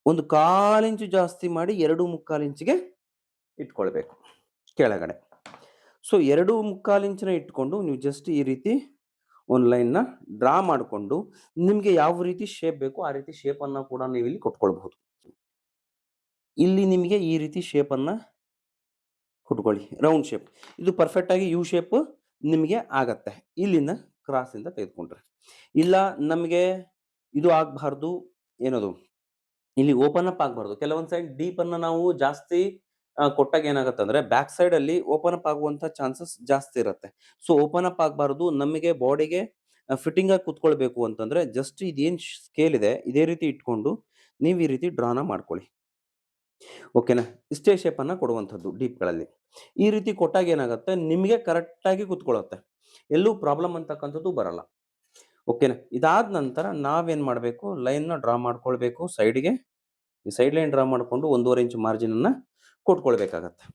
ಒಂದು ಕಾಲು ಇಂಚು ಜಾಸ್ತಿ ಮಾಡಿ ಎರಡು ಮುಕ್ಕಾಲು ಇಂಚಿಗೆ ಇಟ್ಕೊಳ್ಬೇಕು. ಕೆಳಗಡೆ. ಸೊ ಎರಡು ಮುಕ್ಕಾಲು ಇಂಚನ ಇಟ್ಕೊಂಡು ನೀವು ಜಸ್ಟ್ ಈ ರೀತಿ ಒಂದು ಲೈನ್ನ ಡ್ರಾ ಮಾಡಿಕೊಂಡು ನಿಮಗೆ ಯಾವ ರೀತಿ ಶೇಪ್ ಬೇಕು ಆ ರೀತಿ ಶೇಪನ್ನು ಕೂಡ ನೀವು ಇಲ್ಲಿ ಕೊಟ್ಕೊಳ್ಬಹುದು. ಇಲ್ಲಿ ನಿಮಗೆ ಈ ರೀತಿ ಶೇಪನ್ನು ಕೊಟ್ಕೊಳ್ಳಿ. ರೌಂಡ್ ಶೇಪ್ ಇದು ಪರ್ಫೆಕ್ಟ್ ಆಗಿ ಯು ಶೇಪ್ ನಿಮಗೆ ಆಗತ್ತೆ. ಇಲ್ಲಿಂದ ಕ್ರಾಸಿಂದ ತೆಗೆದುಕೊಂಡ್ರೆ. ಇಲ್ಲ ನಮಗೆ ಇದು ಆಗಬಾರ್ದು, ಏನದು? ಇಲ್ಲಿ ಓಪನ್ ಅಪ್ ಆಗಬಾರ್ದು. ಕೆಲವೊಂದು ಸೈಡ್ ಡೀಪನ್ನು ನಾವು ಜಾಸ್ತಿ ಕೊಟ್ಟಾಗ ಏನಾಗುತ್ತೆ ಅಂದ್ರೆ ಬ್ಯಾಕ್ ಸೈಡ್ ಅಲ್ಲಿ ಓಪನ್ ಅಪ್ ಆಗುವಂತ ಚಾನ್ಸಸ್ ಜಾಸ್ತಿ ಇರುತ್ತೆ. ಸೊ ಓಪನ್ ಅಪ್ ಆಗಬಾರ್ದು, ನಮಗೆ ಬಾಡಿಗೆ ಫಿಟ್ಟಿಂಗ್ ಆಗಿ ಕುತ್ಕೊಳ್ಬೇಕು ಅಂತಂದ್ರೆ ಜಸ್ಟ್ ಇದೇನ್ ಸ್ಕೇಲ್ ಇದೆ, ಇದೇ ರೀತಿ ಇಟ್ಕೊಂಡು ನೀವು ಈ ರೀತಿ ಡ್ರಾನ ಮಾಡ್ಕೊಳ್ಳಿ. ಓಕೆನಾ ಇಷ್ಟೇ ಶೇಪ್ ಅನ್ನ ಕೊಡುವಂಥದ್ದು ಡೀಪ್ಗಳಲ್ಲಿ ಈ ರೀತಿ ಕೊಟ್ಟಾಗ ಏನಾಗುತ್ತೆ, ನಿಮಗೆ ಕರೆಕ್ಟ್ ಆಗಿ ಕುತ್ಕೊಳ್ಳುತ್ತೆ. ಎಲ್ಲೂ ಪ್ರಾಬ್ಲಮ್ ಅಂತಕ್ಕಂಥದ್ದು ಬರಲ್ಲ. ಓಕೆನಾ ಇದಾದ ನಂತರ ನಾವೇನ್ ಮಾಡಬೇಕು? ನ ಡ್ರಾ ಮಾಡ್ಕೊಳ್ಬೇಕು ಸೈಡ್ಗೆ ಈ ಸೈಡ್ ಲೈನ್ ಡ್ರಾ ಮಾಡಿಕೊಂಡು ಒಂದೂವರೆ ಇಂಚ್ ಮಾರ್ಜಿನ್ ಅನ್ನ ಕೊಟ್ಕೊಳ್ಬೇಕಾಗತ್ತೆ.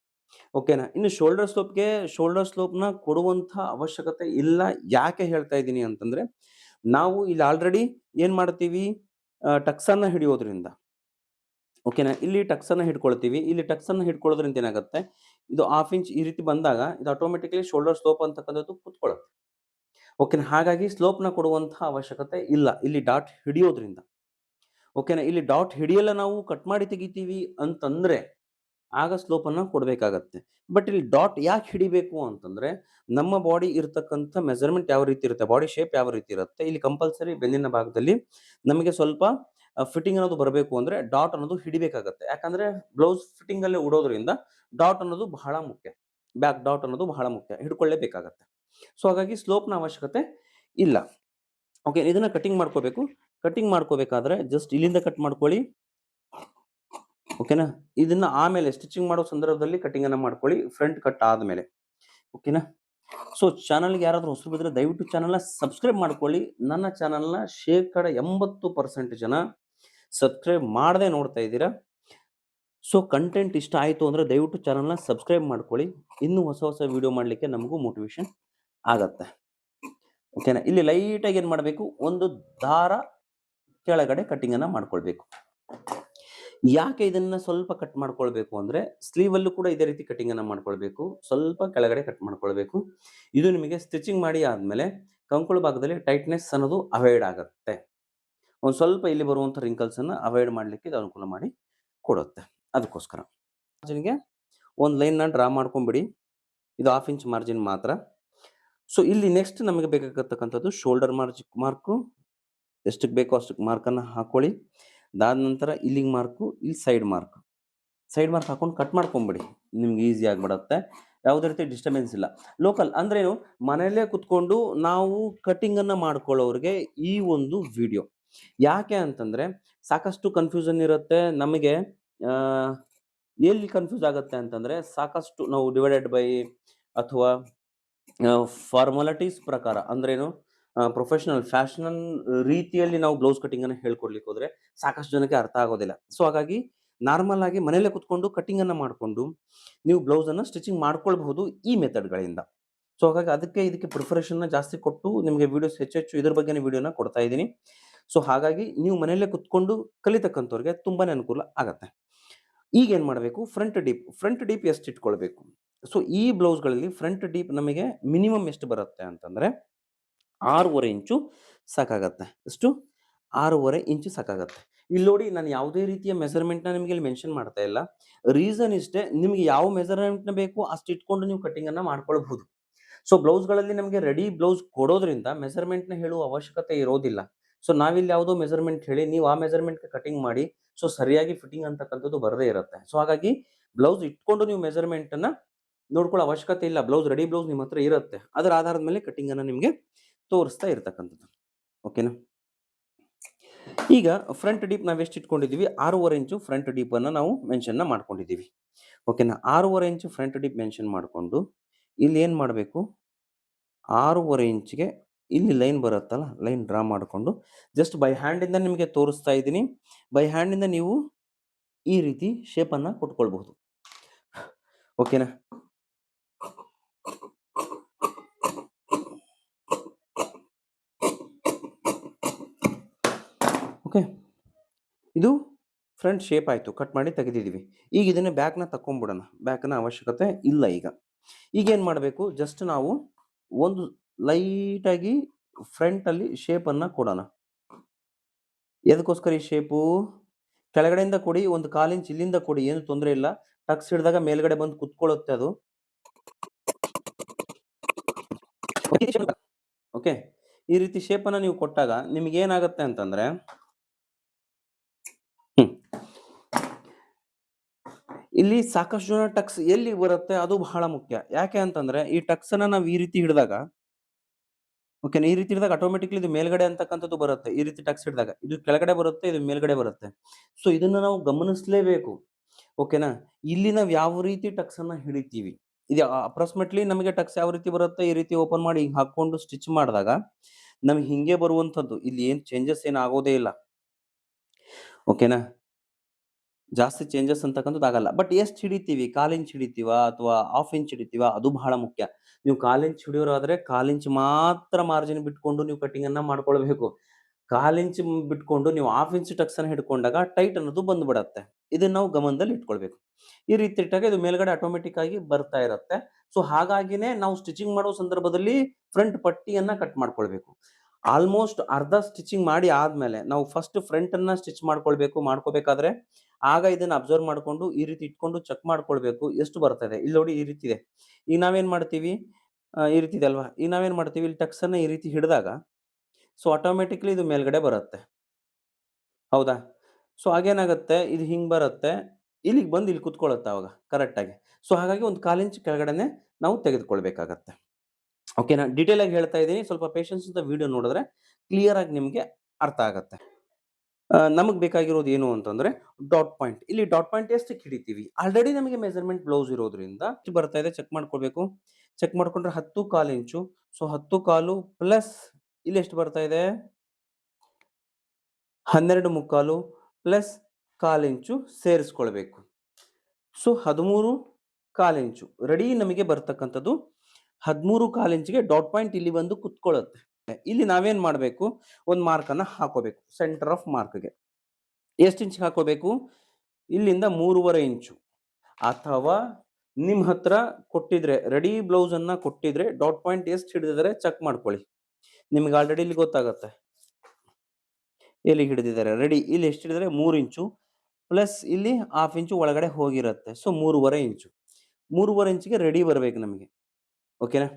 ಓಕೆನಾ? ಇನ್ನು ಶೋಲ್ಡರ್ ಸ್ಲೋಪ್ಗೆ ಶೋಲ್ಡರ್ ಸ್ಲೋಪ್ನ ಕೊಡುವಂಥ ಅವಶ್ಯಕತೆ ಇಲ್ಲ. ಯಾಕೆ ಹೇಳ್ತಾ ಇದ್ದೀನಿ ಅಂತಂದರೆ, ನಾವು ಇಲ್ಲಿ ಆಲ್ರೆಡಿ ಏನು ಮಾಡ್ತೀವಿ? ಟಕ್ಸನ್ನು ಹಿಡಿಯೋದ್ರಿಂದ. ಓಕೆನಾ? ಇಲ್ಲಿ ಟಕ್ಸನ್ನು ಹಿಡ್ಕೊಳ್ತೀವಿ. ಇಲ್ಲಿ ಟಕ್ಸನ್ನು ಹಿಡ್ಕೊಳ್ಳೋದ್ರಿಂದ ಏನಾಗುತ್ತೆ? ಇದು ಹಾಫ್ ಇಂಚ್ ಈ ರೀತಿ ಬಂದಾಗ ಇದು ಆಟೋಮೆಟಿಕ್ಲಿ ಶೋಲ್ಡರ್ ಸ್ಲೋಪ್ ಅಂತಕ್ಕಂಥದ್ದು ಕೂತ್ಕೊಳ್ಳುತ್ತೆ ಓಕೆನಾ? ಹಾಗಾಗಿ ಸ್ಲೋಪ್ನ ಕೊಡುವಂಥ ಅವಶ್ಯಕತೆ ಇಲ್ಲ. ಇಲ್ಲಿ ಡಾಟ್ ಹಿಡಿಯೋದ್ರಿಂದ. ಓಕೆನಾ? ಇಲ್ಲಿ ಡಾಟ್ ಹಿಡಿಯಲ್ಲ ನಾವು ಕಟ್ ಮಾಡಿ ತೆಗಿತೀವಿ ಅಂತಂದ್ರೆ ಆಗ ಸ್ಲೋಪನ್ನು ಕೊಡಬೇಕಾಗತ್ತೆ. ಬಟ್ ಇಲ್ಲಿ ಡಾಟ್ ಯಾಕೆ ಹಿಡಿಬೇಕು ಅಂತಂದ್ರೆ, ನಮ್ಮ ಬಾಡಿ ಇರತಕ್ಕಂಥ ಮೆಜರ್ಮೆಂಟ್ ಯಾವ ರೀತಿ ಇರುತ್ತೆ, ಬಾಡಿ ಶೇಪ್ ಯಾವ ರೀತಿ ಇರುತ್ತೆ, ಇಲ್ಲಿ ಕಂಪಲ್ಸರಿ ಬೆನ್ನಿನ ಭಾಗದಲ್ಲಿ ನಮಗೆ ಸ್ವಲ್ಪ ಫಿಟ್ಟಿಂಗ್ ಅನ್ನೋದು ಬರಬೇಕು ಅಂದ್ರೆ ಡಾಟ್ ಅನ್ನೋದು ಹಿಡಿಬೇಕಾಗತ್ತೆ. ಯಾಕಂದ್ರೆ ಬ್ಲೌಸ್ ಫಿಟ್ಟಿಂಗ್ ಅಲ್ಲೇ ಉಡೋದ್ರಿಂದ ಡಾಟ್ ಅನ್ನೋದು ಬಹಳ ಮುಖ್ಯ. ಬ್ಯಾಕ್ ಡಾಟ್ ಅನ್ನೋದು ಬಹಳ ಮುಖ್ಯ. ಹಿಡ್ಕೊಳ್ಳೇಬೇಕಾಗತ್ತೆ. ಸೊ, ಹಾಗಾಗಿ ಸ್ಲೋಪ್ನ ಅವಶ್ಯಕತೆ ಇಲ್ಲ. ಓಕೆ, ಇದನ್ನ ಕಟಿಂಗ್ ಮಾಡ್ಕೋಬೇಕು. ಕಟಿಂಗ್ ಮಾಡ್ಕೋಬೇಕಾದ್ರೆ ಜಸ್ಟ್ ಇಲ್ಲಿಂದ ಕಟ್ ಮಾಡ್ಕೊಳ್ಳಿ. ಓಕೆನಾ? ಇದನ್ನ ಆಮೇಲೆ ಸ್ಟಿಚಿಂಗ್ ಮಾಡೋ ಸಂದರ್ಭದಲ್ಲಿ ಕಟಿಂಗ್ ಅನ್ನ ಮಾಡ್ಕೊಳ್ಳಿ ಫ್ರಂಟ್ ಕಟ್ ಆದ್ಮೇಲೆ. ಓಕೆನಾ? ಸೊ ಚಾನಲ್ಗೆ ಯಾರಾದರೂ ಹೊಸರು ಬಿದ್ರೆ ದಯವಿಟ್ಟು ಚಾನಲ್ನ ಸಬ್ಸ್ಕ್ರೈಬ್ ಮಾಡ್ಕೊಳ್ಳಿ. ನನ್ನ ಚಾನಲ್ನ ಶೇಕಡ ಎಂಬತ್ತು ಪರ್ಸೆಂಟ್ ಜನ ಸಬ್ಸ್ಕ್ರೈಬ್ ಮಾಡದೆ ನೋಡ್ತಾ ಇದ್ದೀರಾ? ಸೊ ಕಂಟೆಂಟ್ ಇಷ್ಟ ಆಯಿತು ಅಂದರೆ ದಯವಿಟ್ಟು ಚಾನಲ್ನ ಸಬ್ಸ್ಕ್ರೈಬ್ ಮಾಡ್ಕೊಳ್ಳಿ. ಇನ್ನೂ ಹೊಸ ಹೊಸ ವಿಡಿಯೋ ಮಾಡಲಿಕ್ಕೆ ನಮಗೂ ಮೋಟಿವೇಶನ್ ಆಗತ್ತೆ. ಓಕೆನಾ? ಇಲ್ಲಿ ಲೈಟಾಗಿ ಏನು ಮಾಡಬೇಕು? ಒಂದು ದಾರ ಕೆಳಗಡೆ ಕಟ್ಟಿಂಗನ್ನು ಮಾಡ್ಕೊಳ್ಬೇಕು. ಯಾಕೆ ಇದನ್ನ ಸ್ವಲ್ಪ ಕಟ್ ಮಾಡ್ಕೊಳ್ಬೇಕು ಅಂದ್ರೆ ಸ್ಲೀವಲ್ಲೂ ಕೂಡ ಇದೇ ರೀತಿ ಕಟಿಂಗ್ ಅನ್ನ ಮಾಡ್ಕೊಳ್ಬೇಕು. ಸ್ವಲ್ಪ ಕೆಳಗಡೆ ಕಟ್ ಮಾಡ್ಕೊಳ್ಬೇಕು. ಇದು ನಿಮಗೆ ಸ್ಟಿಚಿಂಗ್ ಮಾಡಿ ಆದ್ಮೇಲೆ ಕಂಕುಳ ಭಾಗದಲ್ಲಿ ಟೈಟ್ನೆಸ್ ಅನ್ನೋದು ಅವಾಯ್ಡ್ ಆಗುತ್ತೆ. ಒಂದು ಸ್ವಲ್ಪ ಇಲ್ಲಿ ಬರುವಂಥ ಅನ್ನ ಅವಾಯ್ಡ್ ಮಾಡಲಿಕ್ಕೆ ಇದು ಅನುಕೂಲ ಮಾಡಿ ಕೊಡುತ್ತೆ. ಅದಕ್ಕೋಸ್ಕರ ಮಾರ್ಜಿನ್ಗೆ ಒಂದು ಲೈನ್ನ ಡ್ರಾ ಮಾಡ್ಕೊಂಬಿಡಿ. ಇದು ಹಾಫ್ ಇಂಚ್ ಮಾರ್ಜಿನ್ ಮಾತ್ರ. ಸೊ ಇಲ್ಲಿ ನೆಕ್ಸ್ಟ್ ನಮಗೆ ಬೇಕಾಗತಕ್ಕಂಥದ್ದು ಶೋಲ್ಡರ್ ಮಾರ್ಜಿ ಮಾರ್ಕು ಎಷ್ಟಕ್ಕೆ ಬೇಕೋ ಅಷ್ಟಕ್ಕೆ ಮಾರ್ಕನ್ನು ಹಾಕೊಳ್ಳಿ. ಅದಾದ ನಂತರ ಇಲ್ಲಿಗೆ ಮಾರ್ಕು, ಇಲ್ಲಿ ಸೈಡ್ ಮಾರ್ಕ್. ಸೈಡ್ ಮಾರ್ಕ್ ಹಾಕೊಂಡು ಕಟ್ ಮಾಡ್ಕೊಂಬಿಡಿ. ನಿಮ್ಗೆ ಈಸಿ ಆಗಿಬಿಡುತ್ತೆ. ಯಾವುದೇ ರೀತಿ ಡಿಸ್ಟರ್ಬೆನ್ಸ್ ಇಲ್ಲ. ಲೋಕಲ್ ಅಂದ್ರೇನು, ಮನೆಯಲ್ಲೇ ಕುತ್ಕೊಂಡು ನಾವು ಕಟಿಂಗನ್ನು ಮಾಡ್ಕೊಳ್ಳೋರಿಗೆ ಈ ಒಂದು ವಿಡಿಯೋ. ಯಾಕೆ ಅಂತಂದರೆ, ಸಾಕಷ್ಟು ಕನ್ಫ್ಯೂಷನ್ ಇರುತ್ತೆ. ನಮಗೆ ಎಲ್ಲಿ ಕನ್ಫ್ಯೂಸ್ ಆಗುತ್ತೆ ಅಂತಂದರೆ, ಸಾಕಷ್ಟು ನಾವು ಡಿವೈಡೆಡ್ ಬೈ ಅಥವಾ ಫಾರ್ಮಾಲಿಟೀಸ್ ಪ್ರಕಾರ ಅಂದ್ರೇನು ಪ್ರೊಫೆಷನಲ್ ಫ್ಯಾಷನ್ ರೀತಿಯಲ್ಲಿ ನಾವು ಬ್ಲೌಸ್ ಕಟಿಂಗನ್ನು ಹೇಳ್ಕೊಡ್ಲಿಕ್ಕೆ ಹೋದ್ರೆ ಸಾಕಷ್ಟು ಜನಕ್ಕೆ ಅರ್ಥ ಆಗೋದಿಲ್ಲ. ಸೊ ಹಾಗಾಗಿ ನಾರ್ಮಲ್ ಆಗಿ ಮನೇಲೆ ಕುತ್ಕೊಂಡು ಕಟಿಂಗನ್ನು ಮಾಡಿಕೊಂಡು ನೀವು ಬ್ಲೌಸ್ ಬ್ಲೌಸನ್ನು ಸ್ಟಿಚಿಂಗ್ ಮಾಡ್ಕೊಳ್ಬಹುದು ಈ ಮೆಥಡ್ಗಳಿಂದ ಸೊ ಹಾಗಾಗಿ ಅದಕ್ಕೆ ಇದಕ್ಕೆ ಪ್ರಿಫರೇಷನ್ನ ಜಾಸ್ತಿ ಕೊಟ್ಟು ನಿಮಗೆ ವಿಡಿಯೋಸ್ ಹೆಚ್ಚೆಚ್ಚು ಇದ್ರ ಬಗ್ಗೆ ವಿಡಿಯೋನ ಕೊಡ್ತಾ ಇದ್ದೀನಿ. ಸೊ ಹಾಗಾಗಿ ನೀವು ಮನೆಯಲ್ಲೇ ಕುತ್ಕೊಂಡು ಕಲಿತಕ್ಕಂಥವ್ರಿಗೆ ತುಂಬಾನೇ ಅನುಕೂಲ ಆಗತ್ತೆ. ಈಗ ಏನು ಮಾಡಬೇಕು? ಫ್ರಂಟ್ ಡೀಪ್ ಫ್ರಂಟ್ ಡೀಪ್ ಎಷ್ಟು ಇಟ್ಕೊಳ್ಬೇಕು? ಸೊ ಈ ಬ್ಲೌಸ್ಗಳಲ್ಲಿ ಫ್ರಂಟ್ ಡೀಪ್ ನಮಗೆ ಮಿನಿಮಮ್ ಎಷ್ಟು ಬರುತ್ತೆ ಅಂತಂದರೆ ಆರೂವರೆ ಇಂಚು ಸಾಕಾಗತ್ತೆ. ಎಷ್ಟು ಆರೂವರೆ ಇಂಚು ಸಾಕಾಗತ್ತೆ. ಇಲ್ಲಿ ನೋಡಿ ನಾನು ಯಾವುದೇ ರೀತಿಯ ಮೆಸರ್ಮೆಂಟ್ನ ನಿಮಗೆ ಇಲ್ಲಿ ಮೆನ್ಷನ್ ಮಾಡ್ತಾ ಇಲ್ಲ. ರೀಸನ್ ಇಷ್ಟೇ, ನಿಮಗೆ ಯಾವ ಮೆಸರ್ಮೆಂಟ್ನ ಬೇಕು ಅಷ್ಟು ಇಟ್ಕೊಂಡು ನೀವು ಕಟ್ಟಿಂಗನ್ನು ಮಾಡ್ಕೊಳ್ಬಹುದು. ಸೊ ಬ್ಲೌಸ್ಗಳಲ್ಲಿ ನಮಗೆ ರೆಡಿ ಬ್ಲೌಸ್ ಕೊಡೋದ್ರಿಂದ ಮೆಸರ್ಮೆಂಟ್ನ ಹೇಳುವ ಅವಶ್ಯಕತೆ ಇರೋದಿಲ್ಲ. ಸೊ ನಾವಿಲ್ಲಿ ಯಾವುದೋ ಮೆಸರ್ಮೆಂಟ್ ಹೇಳಿ, ನೀವು ಆ ಮೆಸರ್ಮೆಂಟ್ಗೆ ಕಟಿಂಗ್ ಮಾಡಿ ಸೊ ಸರಿಯಾಗಿ ಫಿಟ್ಟಿಂಗ್ ಅಂತಕ್ಕಂಥದ್ದು ಬರದೇ ಇರುತ್ತೆ. ಸೊ ಹಾಗಾಗಿ ಬ್ಲೌಸ್ ಇಟ್ಕೊಂಡು ನೀವು ಮೆಸರ್ಮೆಂಟನ್ನು ನೋಡ್ಕೊಳ್ಳೋ ಅವಶ್ಯಕತೆ ಇಲ್ಲ. ಬ್ಲೌಸ್ ರೆಡಿ ಬ್ಲೌಸ್ ನಿಮ್ಮ ಹತ್ರ ಇರುತ್ತೆ. ಅದರ ಆಧಾರದ ಮೇಲೆ ಕಟಿಂಗನ್ನು ನಿಮಗೆ ತೋರಿಸ್ತಾ ಇರ್ತಕ್ಕಂಥದ್ದು. ಓಕೆನಾ? ಈಗ ಫ್ರಂಟ್ ಡೀಪ್ ನಾವು ಎಷ್ಟು ಇಟ್ಕೊಂಡಿದ್ದೀವಿ? ಆರೂವರೆ ಇಂಚು ಫ್ರಂಟ್ ಡೀಪನ್ನು ನಾವು ಮೆನ್ಷನ್ನ ಮಾಡ್ಕೊಂಡಿದ್ದೀವಿ. ಓಕೆನಾ? ಆರೂವರೆ ಇಂಚು ಫ್ರಂಟ್ ಡೀಪ್ ಮೆನ್ಷನ್ ಮಾಡಿಕೊಂಡು ಇಲ್ಲಿ ಏನು ಮಾಡಬೇಕು? ಆರೂವರೆ ಇಂಚಿಗೆ ಇಲ್ಲಿ ಲೈನ್ ಬರುತ್ತಲ್ಲ ಲೈನ್ ಡ್ರಾ ಮಾಡಿಕೊಂಡು ಜಸ್ಟ್ ಬೈ ಹ್ಯಾಂಡಿಂದ ನಿಮಗೆ ತೋರಿಸ್ತಾ ಇದ್ದೀನಿ. ಬೈ ಹ್ಯಾಂಡಿಂದ ನೀವು ಈ ರೀತಿ ಶೇಪನ್ನು ಕೊಟ್ಕೊಳ್ಬಹುದು. ಓಕೆನಾ? ಓಕೆ ಇದು ಫ್ರಂಟ್ ಶೇಪ್ ಆಯಿತು. ಕಟ್ ಮಾಡಿ ತೆಗೆದಿದ್ದೀವಿ. ಈಗ ಇದನ್ನು ಬ್ಯಾಕ್ನ ತಕೊಂಡ್ಬಿಡೋಣ ಬ್ಯಾಕ್ನ ಅವಶ್ಯಕತೆ ಇಲ್ಲ ಈಗ. ಈಗ ಏನು ಮಾಡಬೇಕು? ಜಸ್ಟ್ ನಾವು ಒಂದು ಲೈಟಾಗಿ ಫ್ರಂಟಲ್ಲಿ ಶೇಪನ್ನು ಕೊಡೋಣ. ಎದಕ್ಕೋಸ್ಕರ ಈ ಶೇಪು ಕೆಳಗಡೆಯಿಂದ ಕೊಡಿ, ಒಂದು ಕಾಲಿಂಚ್ ಇಲ್ಲಿಂದ ಕೊಡಿ, ಏನು ತೊಂದರೆ ಇಲ್ಲ. ಟಕ್ಸ್ ಹಿಡಿದಾಗ ಮೇಲ್ಗಡೆ ಬಂದು ಕುತ್ಕೊಳ್ಳುತ್ತೆ ಅದು. ಓಕೆ ಈ ರೀತಿ ಶೇಪನ್ನು ನೀವು ಕೊಟ್ಟಾಗ ನಿಮ್ಗೆ ಏನಾಗುತ್ತೆ ಅಂತಂದ್ರೆ ಇಲ್ಲಿ ಸಾಕಷ್ಟು ಜನ ಟಕ್ಸ್ ಎಲ್ಲಿ ಬರುತ್ತೆ ಅದು ಬಹಳ ಮುಖ್ಯ. ಯಾಕೆ ಅಂತಂದ್ರೆ ಈ ಟಕ್ಸ್ ಅನ್ನ ನಾವು ಈ ರೀತಿ ಹಿಡಿದಾಗ ಓಕೆನಾ ಈ ರೀತಿ ಹಿಡಿದಾಗ ಆಟೋಮೆಟಿಕ್ಲಿ ಇದು ಮೇಲ್ಗಡೆ ಅಂತಕ್ಕಂಥದ್ದು ಬರುತ್ತೆ. ಈ ರೀತಿ ಟಕ್ಸ್ ಹಿಡಿದಾಗ ಇದು ಕೆಳಗಡೆ ಬರುತ್ತೆ, ಇದು ಮೇಲ್ಗಡೆ ಬರುತ್ತೆ. ಸೊ ಇದನ್ನ ನಾವು ಗಮನಿಸಲೇಬೇಕು ಓಕೆನಾ ಇಲ್ಲಿ ನಾವು ಯಾವ ರೀತಿ ಟಕ್ಸ್ ಅನ್ನ ಹಿಡಿತೀವಿ? ಇದು ಅಪ್ರಾಕ್ಸಿಮೇಟ್ಲಿ ನಮಗೆ ಟಕ್ಸ್ ಯಾವ ರೀತಿ ಬರುತ್ತೆ, ಈ ರೀತಿ ಓಪನ್ ಮಾಡಿ ಹಾಕೊಂಡು ಸ್ಟಿಚ್ ಮಾಡಿದಾಗ ನಮ್ಗೆ ಹಿಂಗೆ ಬರುವಂಥದ್ದು. ಇಲ್ಲಿ ಏನ್ ಚೇಂಜಸ್ ಏನು ಆಗೋದೇ ಇಲ್ಲ. ಓಕೆನಾ ಜಾಸ್ತಿ ಚೇಂಜಸ್ ಅಂತಕ್ಕಂಥದ್ದು ಆಗಲ್ಲ. ಬಟ್ ಎಷ್ಟು ಹಿಡಿತೀವಿ ಕಾಲ್ ಇಂಚ್ ಹಿಡಿತೀವ ಅಥವಾ ಹಾಫ್ ಇಂಚ್ ಹಿಡಿತೀವ? ಅದು ಬಹಳ ಮುಖ್ಯ. ನೀವು ಕಾಲ್ ಇಂಚ್ ಹಿಡಿಯೋರಾದ್ರೆ ಕಾಲ್ ಇಂಚ್ ಮಾತ್ರ ಮಾರ್ಜಿನ್ ಬಿಟ್ಕೊಂಡು ನೀವು ಕಟಿಂಗ್ ಅನ್ನ ಮಾಡ್ಕೊಳ್ಬೇಕು. ಕಾಲ್ ಇಂಚ್ ಬಿಟ್ಕೊಂಡು ನೀವು ಹಾಫ್ ಇಂಚ್ ಟಕ್ಸ್ ಅನ್ನ ಹಿಡ್ಕೊಂಡಾಗ ಟೈಟ್ ಅನ್ನೋದು ಬಂದ್ಬಿಡತ್ತೆ. ಇದನ್ನ ನಾವು ಗಮನದಲ್ಲಿ ಇಟ್ಕೊಳ್ಬೇಕು. ಈ ರೀತಿ ಇಟ್ಟಾಗ ಇದು ಮೇಲ್ಗಡೆ ಆಟೋಮೆಟಿಕ್ ಆಗಿ ಬರ್ತಾ ಇರುತ್ತೆ. ಸೊ ಹಾಗಾಗಿನೇ ನಾವು ಸ್ಟಿಚಿಂಗ್ ಮಾಡೋ ಸಂದರ್ಭದಲ್ಲಿ ಫ್ರಂಟ್ ಪಟ್ಟಿಯನ್ನ ಕಟ್ ಮಾಡ್ಕೊಳ್ಬೇಕು. ಆಲ್ಮೋಸ್ಟ್ ಅರ್ಧ ಸ್ಟಿಚಿಂಗ್ ಮಾಡಿ ಆದ್ಮೇಲೆ ನಾವು ಫಸ್ಟ್ ಫ್ರಂಟ್ ಅನ್ನ ಸ್ಟಿಚ್ ಮಾಡ್ಕೊಳ್ಬೇಕು, ಮಾಡ್ಕೋಬೇಕಾದ್ರೆ ಆಗ ಇದನ್ನ ಅಬ್ಸರ್ವ್ ಮಾಡ್ಕೊಂಡು ಈ ರೀತಿ ಇಟ್ಕೊಂಡು ಚೆಕ್ ಮಾಡ್ಕೊಳ್ಬೇಕು ಎಷ್ಟು ಬರ್ತದೆ. ಇಲ್ಲಿ ನೋಡಿ ಈ ರೀತಿ ಇದೆ. ಈಗ ನಾವೇನ್ ಮಾಡ್ತೀವಿ? ಈ ರೀತಿ ಇದೆ ಅಲ್ವಾ? ಈಗ ನಾವೇನ್ ಮಾಡ್ತೀವಿ? ಇಲ್ಲಿ ಟಕ್ಸ್ ಅನ್ನ ಈ ರೀತಿ ಹಿಡಿದಾಗ ಸೊ ಆಟೋಮೆಟಿಕ್ಲಿ ಇದು ಮೇಲ್ಗಡೆ ಬರುತ್ತೆ. ಹೌದಾ? ಸೊ ಹಾಗೇನಾಗುತ್ತೆ? ಇದು ಹಿಂಗ್ ಬರುತ್ತೆ. ಇಲ್ಲಿಗೆ ಬಂದು ಇಲ್ಲಿ ಕುತ್ಕೊಳ್ಳುತ್ತೆ ಅವಾಗ ಕರೆಕ್ಟಾಗಿ ಸೊ ಹಾಗಾಗಿ ಒಂದು ಕಾಲಿಂಚ್ ಕೆಳಗಡೆನೆ ನಾವು ತೆಗೆದುಕೊಳ್ಬೇಕಾಗತ್ತೆ. ಓಕೆನಾ ಡೀಟೇಲ್ ಆಗಿ ಹೇಳ್ತಾ ಇದ್ದೀನಿ. ಸ್ವಲ್ಪ ಪೇಷನ್ಸ್ ಅಂತ ವಿಡಿಯೋ ನೋಡಿದ್ರೆ ಕ್ಲಿಯರ್ ಆಗಿ ನಿಮಗೆ ಅರ್ಥ ಆಗುತ್ತೆ. ನಮಗೆ ಬೇಕಾಗಿರೋದು ಏನು ಅಂತಂದ್ರೆ ಡಾಟ್ ಪಾಯಿಂಟ್ ಇಲ್ಲಿ ಡಾಟ್ ಪಾಯಿಂಟ್ ಎಷ್ಟಕ್ಕೆ ಹಿಡಿತೀವಿ? ಆಲ್ರೆಡಿ ನಮಗೆ ಮೆಜರ್ಮೆಂಟ್ ಬ್ಲೌಸ್ ಇರೋದ್ರಿಂದ ಬರ್ತಾ ಇದೆ ಚೆಕ್ ಮಾಡ್ಕೊಳ್ಬೇಕು. ಚೆಕ್ ಮಾಡ್ಕೊಂಡ್ರೆ ಹತ್ತು ಕಾಲು ಇಂಚು ಸೊ ಹತ್ತು ಕಾಲು ಪ್ಲಸ್ ಇಲ್ಲಿ ಎಷ್ಟು ಬರ್ತಾ ಇದೆ? ಹನ್ನೆರಡು ಮುಕ್ಕಾಲು ಪ್ಲಸ್ ಕಾಲು ಇಂಚು ಸೇರಿಸ್ಕೊಳ್ಬೇಕು. ಸೊ ಹದಿಮೂರು ಕಾಲು ಇಂಚು ರೆಡಿ ನಮಗೆ ಬರ್ತಕ್ಕಂಥದ್ದು ಹದಿಮೂರು ಕಾಲು ಇಂಚಿಗೆ ಡಾಟ್ ಪಾಯಿಂಟ್ ಇಲ್ಲಿ ಬಂದು ಕುತ್ಕೊಳ್ಳುತ್ತೆ. ಇಲ್ಲಿ ನಾವೇನ್ ಮಾಡಬೇಕು? ಒಂದು ಮಾರ್ಕನ್ನು ಹಾಕೋಬೇಕು ಸೆಂಟರ್ ಆಫ್ ಮಾರ್ಕ್ಗೆ ಎಷ್ಟು ಇಂಚ್ ಹಾಕೋಬೇಕು? ಇಲ್ಲಿಂದ ಮೂರುವರೆ ಇಂಚು. ಅಥವಾ ನಿಮ್ಮ ಹತ್ರ ಕೊಟ್ಟಿದ್ರೆ ರೆಡಿ ಬ್ಲೌಸ್ ಅನ್ನ ಕೊಟ್ಟಿದ್ರೆ ಡಾಟ್ ಪಾಯಿಂಟ್ ಎಷ್ಟು ಹಿಡಿದಿದ್ದಾರೆ ಚೆಕ್ ಮಾಡ್ಕೊಳ್ಳಿ. ನಿಮ್ಗೆ ಆಲ್ರೆಡಿ ಇಲ್ಲಿ ಗೊತ್ತಾಗತ್ತೆ. ಎಲ್ಲಿ ಹಿಡಿದಿದ್ದಾರೆ? ರೆಡಿ ಇಲ್ಲಿ ಎಷ್ಟು ಹಿಡಿದ್ರೆ ಮೂರು ಇಂಚು. ಪ್ಲಸ್ ಇಲ್ಲಿ ಹಾಫ್ ಇಂಚು ಒಳಗಡೆ ಹೋಗಿರುತ್ತೆ. ಸೊ ಮೂರುವರೆ ಇಂಚು. ಮೂರುವರೆ ಇಂಚಿಗೆ ರೆಡಿ ಬರಬೇಕು ನಮಗೆ. ಓಕೆನಾ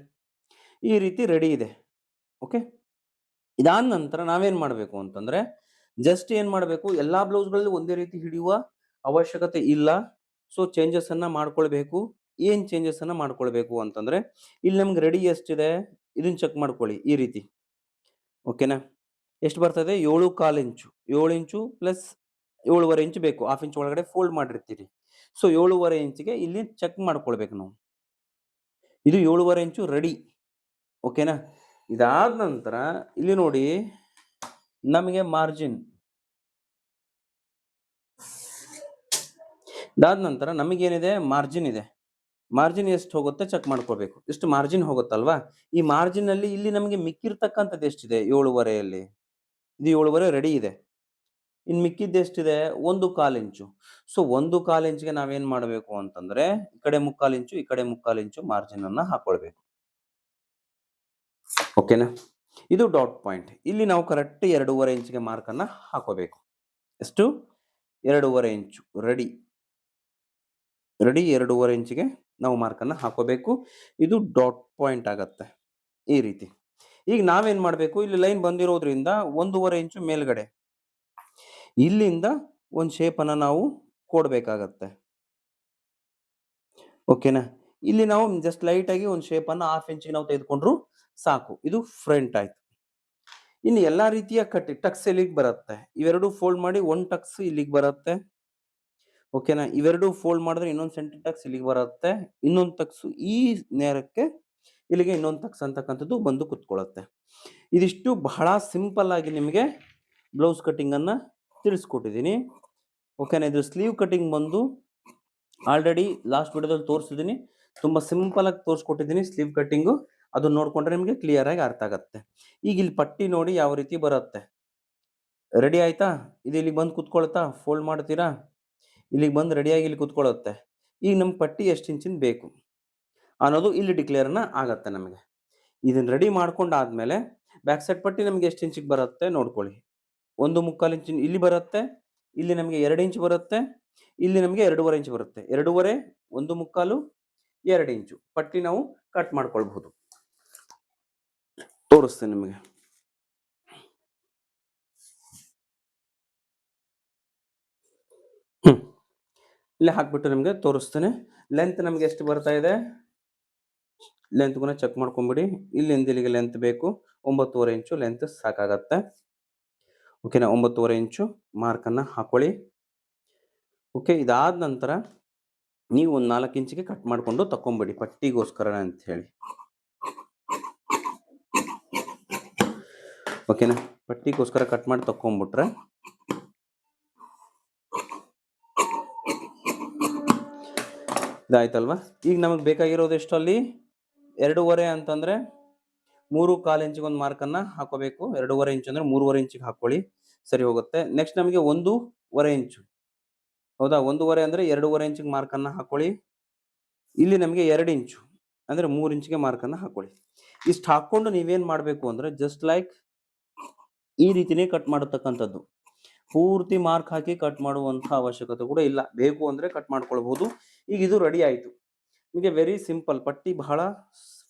ಈ ರೀತಿ ರೆಡಿ ಇದೆ. ಓಕೆ ಇದಾದ ನಂತರ ನಾವೇನ್ ಮಾಡಬೇಕು ಅಂತಂದ್ರೆ ಜಸ್ಟ್ ಏನು ಮಾಡಬೇಕು? ಎಲ್ಲಾ ಬ್ಲೌಸ್ಗಳಲ್ಲಿ ಒಂದೇ ರೀತಿ ಹಿಡಿಯುವ ಅವಶ್ಯಕತೆ ಇಲ್ಲ. ಸೊ ಚೇಂಜಸ್ ಅನ್ನ ಮಾಡ್ಕೊಳ್ಬೇಕು. ಏನ್ ಚೇಂಜಸ್ ಅನ್ನ ಮಾಡ್ಕೊಳ್ಬೇಕು ಅಂತಂದ್ರೆ, ಇಲ್ಲಿ ನಮ್ಗೆ ರೆಡಿ ಎಷ್ಟಿದೆ? ಇದನ್ನ ಚೆಕ್ ಮಾಡ್ಕೊಳ್ಳಿ ಈ ರೀತಿ. ಓಕೆನಾ ಎಷ್ಟು ಬರ್ತದೆ? ಏಳು ಕಾಲು ಇಂಚು ಏಳು ಇಂಚು ಪ್ಲಸ್ ಏಳುವರೆ ಇಂಚು ಬೇಕು. ಹಾಫ್ ಇಂಚ್ ಒಳಗಡೆ ಫೋಲ್ಡ್ ಮಾಡಿರ್ತೀರಿ. ಸೊ ಏಳುವರೆ ಇಂಚಿಗೆ ಇಲ್ಲಿ ಚೆಕ್ ಮಾಡ್ಕೊಳ್ಬೇಕು ನಾವು. ಇದು ಏಳುವರೆ ಇಂಚು ರೆಡಿ. ಓಕೆನಾ? ಇದಾದ ನಂತರ ಇಲ್ಲಿ ನೋಡಿ ನಮಗೆ ಮಾರ್ಜಿನ್ ಇದಾದ ನಂತರ ನಮಗೇನಿದೆ? ಮಾರ್ಜಿನ್ ಇದೆ. ಮಾರ್ಜಿನ್ ಎಷ್ಟು ಹೋಗುತ್ತೆ? ಚೆಕ್ ಮಾಡ್ಕೋಬೇಕು. ಎಷ್ಟು ಮಾರ್ಜಿನ್ ಹೋಗುತ್ತಲ್ವಾ? ಈ ಮಾರ್ಜಿನ್ ಅಲ್ಲಿ ಇಲ್ಲಿ ನಮಗೆ ಮಿಕ್ಕಿರ್ತಕ್ಕಂಥದ್ದು ಎಷ್ಟಿದೆ? ಏಳುವರೆಯಲ್ಲಿ. ಇದು ಏಳುವರೆ ರೆಡಿ ಇದೆ. ಇನ್ನು ಮಿಕ್ಕಿದ್ದು ಎಷ್ಟಿದೆ? ಒಂದು ಕಾಲು ಇಂಚು. ಸೊ, ಒಂದು ಕಾಲು ಇಂಚಿಗೆ ನಾವೇನ್ ಮಾಡಬೇಕು ಅಂತಂದ್ರೆ, ಈ ಕಡೆ ಮುಕ್ಕಾಲು ಇಂಚು, ಈ ಕಡೆ ಮುಕ್ಕಾಲು ಇಂಚು ಮಾರ್ಜಿನ್ ಅನ್ನ ಹಾಕೊಳ್ಬೇಕು. ಓಕೆನಾ? ಇದು ಡಾಟ್ ಪಾಯಿಂಟ್. ಇಲ್ಲಿ ನಾವು ಕರೆಕ್ಟ್ ಎರಡೂವರೆ ಇಂಚಿಗೆ ಮಾರ್ಕ್ ಅನ್ನ ಹಾಕೋಬೇಕು. ಎಷ್ಟು? ಎರಡೂವರೆ ಇಂಚು. ರೆಡಿ. ರೆಡಿ ಎರಡೂವರೆ ಇಂಚಿಗೆ ನಾವು ಮಾರ್ಕ್ ಅನ್ನ ಹಾಕೋಬೇಕು. ಇದು ಡಾಟ್ ಪಾಯಿಂಟ್ ಆಗತ್ತೆ. ಈ ರೀತಿ. ಈಗ ನಾವೇನ್ ಮಾಡಬೇಕು? ಇಲ್ಲಿ ಲೈನ್ ಬಂದಿರೋದ್ರಿಂದ ಒಂದೂವರೆ ಇಂಚು ಮೇಲ್ಗಡೆ. ಇಲ್ಲಿಂದ ಒಂದು ಶೇಪನ್ನು ನಾವು ಕೊಡಬೇಕಾಗತ್ತೆ. ಓಕೆನಾ ಇಲ್ಲಿ ನಾವು ಜಸ್ಟ್ ಲೈಟ್ ಆಗಿ ಒಂದು ಶೇಪನ್ನು ಹಾಫ್ ಇಂಚಿಗೆ ನಾವು ತೆಗೆದುಕೊಂಡ್ರು ಸಾಕು. ಇದು ಫ್ರಂಟ್ ಆಯ್ತು. ಇನ್ನು ಎಲ್ಲಾ ರೀತಿಯ ಕಟ್ ಟಕ್ಸ್ ಇಲ್ಲಿಗೆ ಬರುತ್ತೆ. ಇವೆರಡು ಫೋಲ್ಡ್ ಮಾಡಿ ಒಂದು ಟಕ್ಸ್ ಇಲ್ಲಿಗೆ ಬರುತ್ತೆ. ಓಕೆನಾ ಇವೆರಡು ಫೋಲ್ಡ್ ಮಾಡಿದ್ರೆ ಇನ್ನೊಂದು ಸೆಂಟರ್ ಟಕ್ಸ್ ಇಲ್ಲಿಗೆ ಬರುತ್ತೆ. ಇನ್ನೊಂದು ಟಕ್ಸ್ ಈ ನೇರಕ್ಕೆ ಇಲ್ಲಿಗೆ ಇನ್ನೊಂದು ಟಕ್ಸ್ ಅಂತಕ್ಕಂಥದ್ದು ಬಂದು ಕುತ್ಕೊಳ್ಳುತ್ತೆ ಇದಿಷ್ಟು ಬಹಳ ಸಿಂಪಲ್ ಆಗಿ ನಿಮಗೆ ಬ್ಲೌಸ್ ಕಟಿಂಗ್ ಅನ್ನ ತಿಳಿಸ್ಕೊಟ್ಟಿದ್ದೀನಿ ಓಕೆನಾ ಇದು ಸ್ಲೀವ್ ಕಟಿಂಗ್ ಬಂದು ಆಲ್ರೆಡಿ ಲಾಸ್ಟ್ ವಿಡಿಯೋದಲ್ಲಿ ತೋರಿಸಿದ್ದೀನಿ. ತುಂಬ ಸಿಂಪಲ್ ಆಗಿ ತೋರಿಸ್ಕೊಟ್ಟಿದ್ದೀನಿ ಸ್ಲೀವ್ ಕಟ್ಟಿಂಗು ಅದನ್ನ ನೋಡ್ಕೊಂಡ್ರೆ ನಿಮಗೆ ಕ್ಲಿಯರ್ ಆಗಿ ಅರ್ಥ ಆಗುತ್ತೆ. ಈಗ ಇಲ್ಲಿ ಪಟ್ಟಿ ನೋಡಿ ಯಾವ ರೀತಿ ಬರುತ್ತೆ. ರೆಡಿ ಆಯ್ತಾ? ಇದು ಇಲ್ಲಿಗೆ ಬಂದು ಕುತ್ಕೊಳ್ತಾ? ಫೋಲ್ಡ್ ಮಾಡ್ತೀರಾ? ಇಲ್ಲಿಗೆ ಬಂದು ರೆಡಿಯಾಗಿ ಇಲ್ಲಿ ಕುತ್ಕೊಳ್ಳುತ್ತೆ ಈಗ ನಮ್ಮ ಪಟ್ಟಿ ಎಷ್ಟು ಇಂಚಿನ ಬೇಕು? ಅನ್ನೋದು ಇಲ್ಲಿ ಡಿಕ್ಲೇರ್ನ ಆಗತ್ತೆ ನಮಗೆ. ಇದನ್ನ ರೆಡಿ ಮಾಡ್ಕೊಂಡಾದ್ಮೇಲೆ ಬ್ಯಾಕ್ ಸೈಡ್ ಪಟ್ಟಿ ನಮಗೆ ಎಷ್ಟು ಇಂಚಿಗೆ ಬರುತ್ತೆ ನೋಡ್ಕೊಳ್ಳಿ. ಒಂದು ಮುಕ್ಕಾಲು ಇಂಚು ಇಲ್ಲಿ ಬರುತ್ತೆ, ಇಲ್ಲಿ ನಮಗೆ ಎರಡು ಇಂಚು ಬರುತ್ತೆ, ಇಲ್ಲಿ ನಮಗೆ ಎರಡೂವರೆ ಇಂಚ್ ಬರುತ್ತೆ. ಎರಡೂವರೆ, ಒಂದು ಮುಕ್ಕಾಲು, ಎರಡು ಇಂಚು ಪಟ್ಟಿ ನಾವು ಕಟ್ ಮಾಡ್ಕೊಳ್ಬಹುದು. ತೋರಿಸ್ತೇನೆ ನಿಮಗೆ. ಇಲ್ಲಿ ಹಾಕ್ಬಿಟ್ಟು ನಿಮಗೆ ತೋರಿಸ್ತೇನೆ. ಲೆಂತ್ ನಮಗೆ ಎಷ್ಟು ಬರ್ತಾ ಇದೆ? ಲೆಂತ್ ಕೂಡ ಚೆಕ್ ಮಾಡ್ಕೊಂಬಿಡಿ. ಇಲ್ಲಿಂದ ಇಲ್ಲಿಗೆ ಲೆಂತ್ ಬೇಕು. ಒಂಬತ್ತುವರೆ ಇಂಚು ಲೆಂತ್ ಸಾಕಾಗತ್ತೆ. ಓಕೆನಾ, ಒಂಬತ್ತುವರೆ ಇಂಚು ಮಾರ್ಕನ್ನು ಹಾಕೊಳ್ಳಿ. ಓಕೆ, ಇದಾದ ನಂತರ ನೀವು ಒಂದು ನಾಲ್ಕು ಇಂಚಿಗೆ ಕಟ್ ಮಾಡಿಕೊಂಡು ತಕೊಂಬಿಡಿ ಪಟ್ಟಿಗೋಸ್ಕರ ಅಂತ ಹೇಳಿ. ಓಕೆನಾ, ಪಟ್ಟಿಗೋಸ್ಕರ ಕಟ್ ಮಾಡಿ ತಕ್ಕೊಂಬಿಟ್ರೆ ಇದಾಯ್ತಲ್ವಾ? ಈಗ ನಮಗೆ ಬೇಕಾಗಿರೋದು ಎಷ್ಟು ಅಲ್ಲಿ ಎರಡೂವರೆ ಅಂತಂದ್ರೆ ಮೂರು ಕಾಲು ಇಂಚಿಗೆ ಒಂದು ಮಾರ್ಕನ್ನ ಹಾಕೋಬೇಕು. ಎರಡೂವರೆ ಇಂಚು ಅಂದ್ರೆ ಮೂರುವರೆ ಇಂಚಿಗೆ ಹಾಕೊಳ್ಳಿ. ಸರಿ ಹೋಗುತ್ತೆ. ನೆಕ್ಸ್ಟ್ ನಮಗೆ ಒಂದೂವರೆ ಇಂಚು ಹೌದಾ? ಒಂದೂವರೆ ಅಂದ್ರೆ ಎರಡೂವರೆ ಇಂಚಿಗೆ ಮಾರ್ಕನ್ನ ಹಾಕೊಳ್ಳಿ. ಇಲ್ಲಿ ನಮಗೆ ಎರಡು ಇಂಚು ಅಂದ್ರೆ ಮೂರು ಇಂಚಿಗೆ ಮಾರ್ಕನ್ನ ಹಾಕೊಳ್ಳಿ. ಇಷ್ಟು ಹಾಕೊಂಡು ನೀವೇನು ಮಾಡಬೇಕು ಅಂದ್ರೆ ಜಸ್ಟ್ ಲೈಕ್ ಈ ರೀತಿನೇ ಕಟ್ ಮಾಡತಕ್ಕಂಥದ್ದು. ಪೂರ್ತಿ ಮಾರ್ಕ್ ಹಾಕಿ ಕಟ್ ಮಾಡುವಂತ ಅವಶ್ಯಕತೆ ಕೂಡ ಇಲ್ಲ. ಬೇಕು ಅಂದ್ರೆ ಕಟ್ ಮಾಡ್ಕೊಳ್ಬಹುದು. ಈಗ ಇದು ರೆಡಿ ಆಯ್ತು. ನಿಮಗೆ ವೆರಿ ಸಿಂಪಲ್ ಪಟ್ಟಿ ಬಹಳ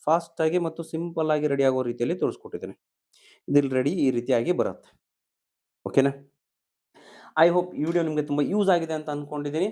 ಫಾಸ್ಟ್ ಮತ್ತು ಸಿಂಪಲ್ ಆಗಿ ರೆಡಿ ಆಗೋ ರೀತಿಯಲ್ಲಿ ತೋರಿಸ್ಕೊಟ್ಟಿದ್ದೇನೆ. ಇದಿಲ್ಲಿ ರೆಡಿ ಈ ರೀತಿಯಾಗಿ ಬರುತ್ತೆ. ಓಕೆನಾ? ಐ ಹೋಪ್ ಈ ವಿಡಿಯೋ ನಿಮಗೆ ತುಂಬಾ ಯೂಸ್ ಆಗಿದೆ ಅಂತ ಅನ್ಕೊಂಡಿದ್ದೀನಿ